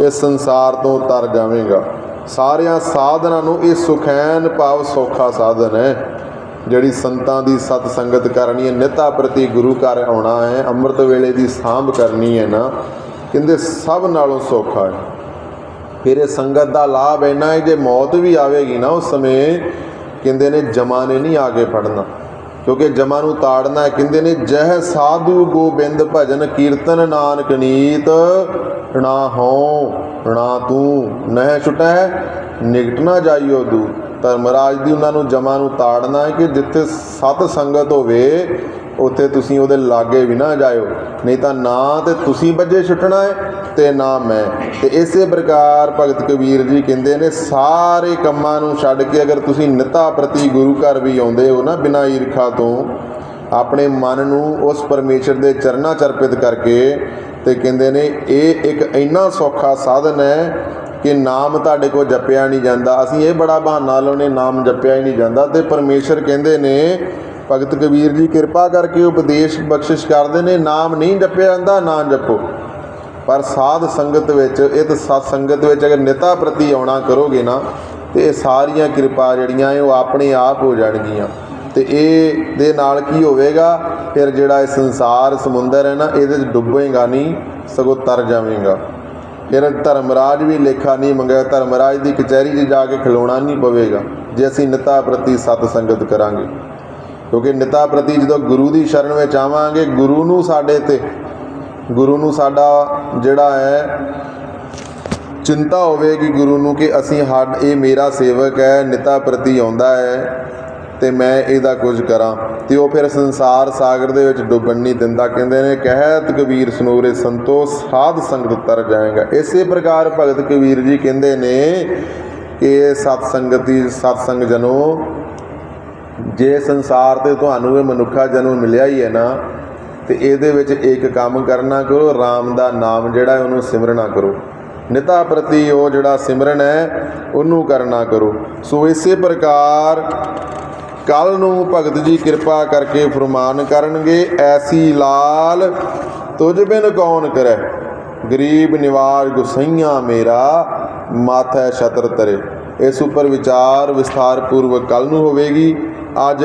ਇਸ ਸੰਸਾਰ ਤੋਂ ਤਰ ਜਾਵੇਂਗਾ। ਸਾਰਿਆਂ ਸਾਧਨਾਂ ਨੂੰ ਇਹ ਸੁਖੈਨ ਭਾਵ ਸੌਖਾ ਸਾਧਨ ਹੈ। ਜਿਹੜੀ ਸੰਤਾਂ ਦੀ ਸਤ ਸੰਗਤ ਕਰਨੀ ਹੈ, ਨਿਤਾ ਪ੍ਰਤੀ ਗੁਰੂ ਘਰ ਆਉਣਾ ਹੈ, ਅੰਮ੍ਰਿਤ ਵੇਲੇ ਦੀ ਸਾਂਭ ਕਰਨੀ ਹੈ ਨਾ, ਕਹਿੰਦੇ ਸਭ ਨਾਲੋਂ ਸੌਖਾ ਹੈ। ਫਿਰ ਇਹ ਸੰਗਤ ਦਾ ਲਾਭ ਇੰਨਾ ਹੈ ਜੇ ਮੌਤ ਵੀ ਆਵੇਗੀ ਨਾ ਉਸ ਸਮੇਂ, ਕਹਿੰਦੇ ਨੇ ਜਮਾ ਨੇ ਨਹੀਂ ਆ ਕੇ ਫੜਨਾ ਕਿਉਂਕਿ ਜਮਾ ਨੂੰ ਤਾੜਨਾ ਕਹਿੰਦੇ ਨੇ ਜਹ ਸਾਧੂ ਗੋਬਿੰਦ ਭਜਨ ਕੀਰਤਨ ਨਾਨਕ ਨੀਤ ਨਾ ਹਉ ਨਾ ਤੂੰ, ਨਹਿ ਛੁਟੈ ਨਿਕਟ ਨਾ ਜਾਈਓ ਦੂ ਧਰਮਰਾਜ ਦੀ ਉਹਨਾਂ ਨੂੰ ਜਮਾ ਨੂੰ ਤਾੜਨਾ ਹੈ ਕਿ ਜਿੱਥੇ ਸਤ ਸੰਗਤ ਹੋਵੇ, ਉੱਥੇ ਤੁਸੀਂ ਉਹਦੇ ਲਾਗੇ ਵੀ ਨਾ ਜਾਇਓ। ਨਹੀਂ ਤਾਂ ਨਾ ਤੇ ਤੁਸੀਂ ਬੱਜੇ ਛੁੱਟਣਾ ਹੈ ਤੇ ਨਾ ਮੈਂ। ਤੇ ਇਸੇ ਪ੍ਰਕਾਰ ਭਗਤ ਕਬੀਰ ਜੀ ਕਹਿੰਦੇ ਨੇ, ਸਾਰੇ ਕੰਮਾਂ ਨੂੰ ਛੱਡ ਕੇ ਅਗਰ ਤੁਸੀਂ ਨਿਤਾ ਪ੍ਰਤੀ ਗੁਰੂ ਘਰ ਵੀ ਆਉਂਦੇ ਹੋ ਨਾ ਬਿਨਾਂ ਈਰਖਾ ਤੋਂ, ਆਪਣੇ ਮਨ ਨੂੰ ਉਸ ਪਰਮੇਸ਼ਰ ਦੇ ਚਰਨਾਂ 'ਚ ਅਰਪਿਤ ਕਰਕੇ ਤੇ ਕਹਿੰਦੇ ਨੇ, ਇਹ ਇੱਕ ਇੰਨਾ ਸੌਖਾ ਸਾਧਨ ਹੈ ਕਿ ਨਾਮ ਤੁਹਾਡੇ ਕੋਲ ਜਪਿਆ ਨਹੀਂ ਜਾਂਦਾ। ਅਸੀਂ ਇਹ ਬੜਾ ਬਹਾਨਾ ਲਾਉਨੇ ਨਾਮ ਜਪਿਆ ਹੀ ਨਹੀਂ ਜਾਂਦਾ ਤੇ ਪਰਮੇਸ਼ਰ ਕਹਿੰਦੇ ਨੇ, ਭਗਤ ਕਬੀਰ ਜੀ ਕਿਰਪਾ ਕਰਕੇ ਉਪਦੇਸ਼ ਬਖਸ਼ਿਸ਼ ਕਰਦੇ ਨੇ, ਨਾਮ ਨਹੀਂ ਜਪਿਆ ਜਾਂਦਾ, ਨਾ ਜਪੋ। ਪਰ ਸਾਧ ਸੰਗਤ ਵਿੱਚ, ਇਹ ਤਾਂ ਸਤ ਸੰਗਤ ਵਿੱਚ ਅਗਰ ਨਿਤਾ ਪ੍ਰਤੀ ਆਉਣਾ ਕਰੋਗੇ ਨਾ, ਤੇ ਇਹ ਸਾਰੀਆਂ ਕਿਰਪਾ ਜਿਹੜੀਆਂ ਇਹ ਉਹ ਆਪਣੇ ਆਪ ਹੋ ਜਾਣਗੀਆਂ। ਤੇ ਇਹ ਦੇ ਨਾਲ ਕੀ ਹੋਵੇਗਾ? ਫਿਰ ਜਿਹੜਾ ਇਹ ਸੰਸਾਰ ਸਮੁੰਦਰ ਹੈ ਨਾ, ਇਹਦੇ 'ਚ ਡੁੱਬੇਗਾ ਨਹੀਂ, ਸਗੋਂ ਤਰ ਜਾਵੇਗਾ। ਫਿਰ ਧਰਮਰਾਜ ਵੀ ਲੇਖਾ ਨਹੀਂ ਮੰਗਿਆ, ਧਰਮਰਾਜ ਦੀ ਕਚਹਿਰੀ 'ਚ ਜਾ ਕੇ ਖਲੋਣਾ ਨਹੀਂ ਪਵੇਗਾ, ਜੇ ਅਸੀਂ ਨਿਤਾ ਪ੍ਰਤੀ ਸਤ ਸੰਗਤ ਕਰਾਂਗੇ। ਕਿਉਂਕਿ ਨਿਤਾ ਪ੍ਰਤੀ ਜਦੋਂ ਗੁਰੂ ਦੀ ਸ਼ਰਨ ਵਿੱਚ ਆਵਾਂਗੇ, ਗੁਰੂ ਨੂੰ ਸਾਡੇ ਤੇ, ਗੁਰੂ ਨੂੰ ਸਾਡਾ ਜਿਹੜਾ ਹੈ, ਚਿੰਤਾ ਹੋਵੇਗੀ ਗੁਰੂ ਨੂੰ ਕਿ ਅਸੀਂ ਹੱਡ ਇਹ ਮੇਰਾ ਸੇਵਕ ਹੈ, ਨਿਤਾ ਪ੍ਰਤੀ ਆਉਂਦਾ ਹੈ। ਤੇ ਮੈਂ ਇਹਦਾ ਕੁਝ ਕਰਾਂ। ਤੇ ਉਹ ਫਿਰ ਸੰਸਾਰ ਸਾਗਰ ਦੇ ਵਿੱਚ ਡੁੱਬਣ ਨਹੀਂ ਦਿੰਦਾ। ਕਹਿੰਦੇ ਨੇ, ਕਹਿਤ ਕਬੀਰ ਸਨੂਰੇ ਸੰਤੋ ਸਾਧ ਸੰਗਤ ਤਰ ਜਾਏਗਾ। ਇਸੇ ਪ੍ਰਕਾਰ ਭਗਤ ਕਬੀਰ ਜੀ ਕਹਿੰਦੇ ਨੇ, ਕਿ ਸਤ ਸੰਗਤੀ, ਸਤ ਸੰਗ ਜਨੋ ਜੇ ਸੰਸਾਰ ਤੇ ਤੁਹਾਨੂੰ ਇਹ ਮਨੁੱਖਾ ਜਨਮ ਮਿਲਿਆ ਹੀ ਹੈ ਨਾ, ਤੇ ਇਹਦੇ ਵਿੱਚ ਇੱਕ ਕੰਮ ਕਰਨਾ ਕਰੋ RAM ਦਾ ਨਾਮ ਜਿਹੜਾ ਉਹਨੂੰ ਸਿਮਰਨਾ ਕਰੋ। ਨਿਤਾ ਪ੍ਰਤੀ ਉਹ ਜਿਹੜਾ ਸਿਮਰਨ ਹੈ, ਉਹਨੂੰ ਕਰਨਾ ਕਰੋ। ਸੋ ਇਸੇ ਪ੍ਰਕਾਰ ਕੱਲ ਨੂੰ ਭਗਤ ਜੀ ਕਿਰਪਾ ਕਰਕੇ ਫਰਮਾਨ ਕਰਨਗੇ, ਐਸੀ ਲਾਲ ਤੁਝ ਬਿਨ ਕੌਣ ਕਰੈ? ਗਰੀਬ ਨਿਵਾਜ ਗੁਸਈਆ ਮੇਰਾ, ਮਾਥੈ ਛਤਰ ਤਰੇ। ਇਸ ਉੱਪਰ ਵਿਚਾਰ ਵਿਸਥਾਰ ਪੂਰਵਕ ਕੱਲ ਨੂੰ ਹੋਵੇਗੀ। ਅੱਜ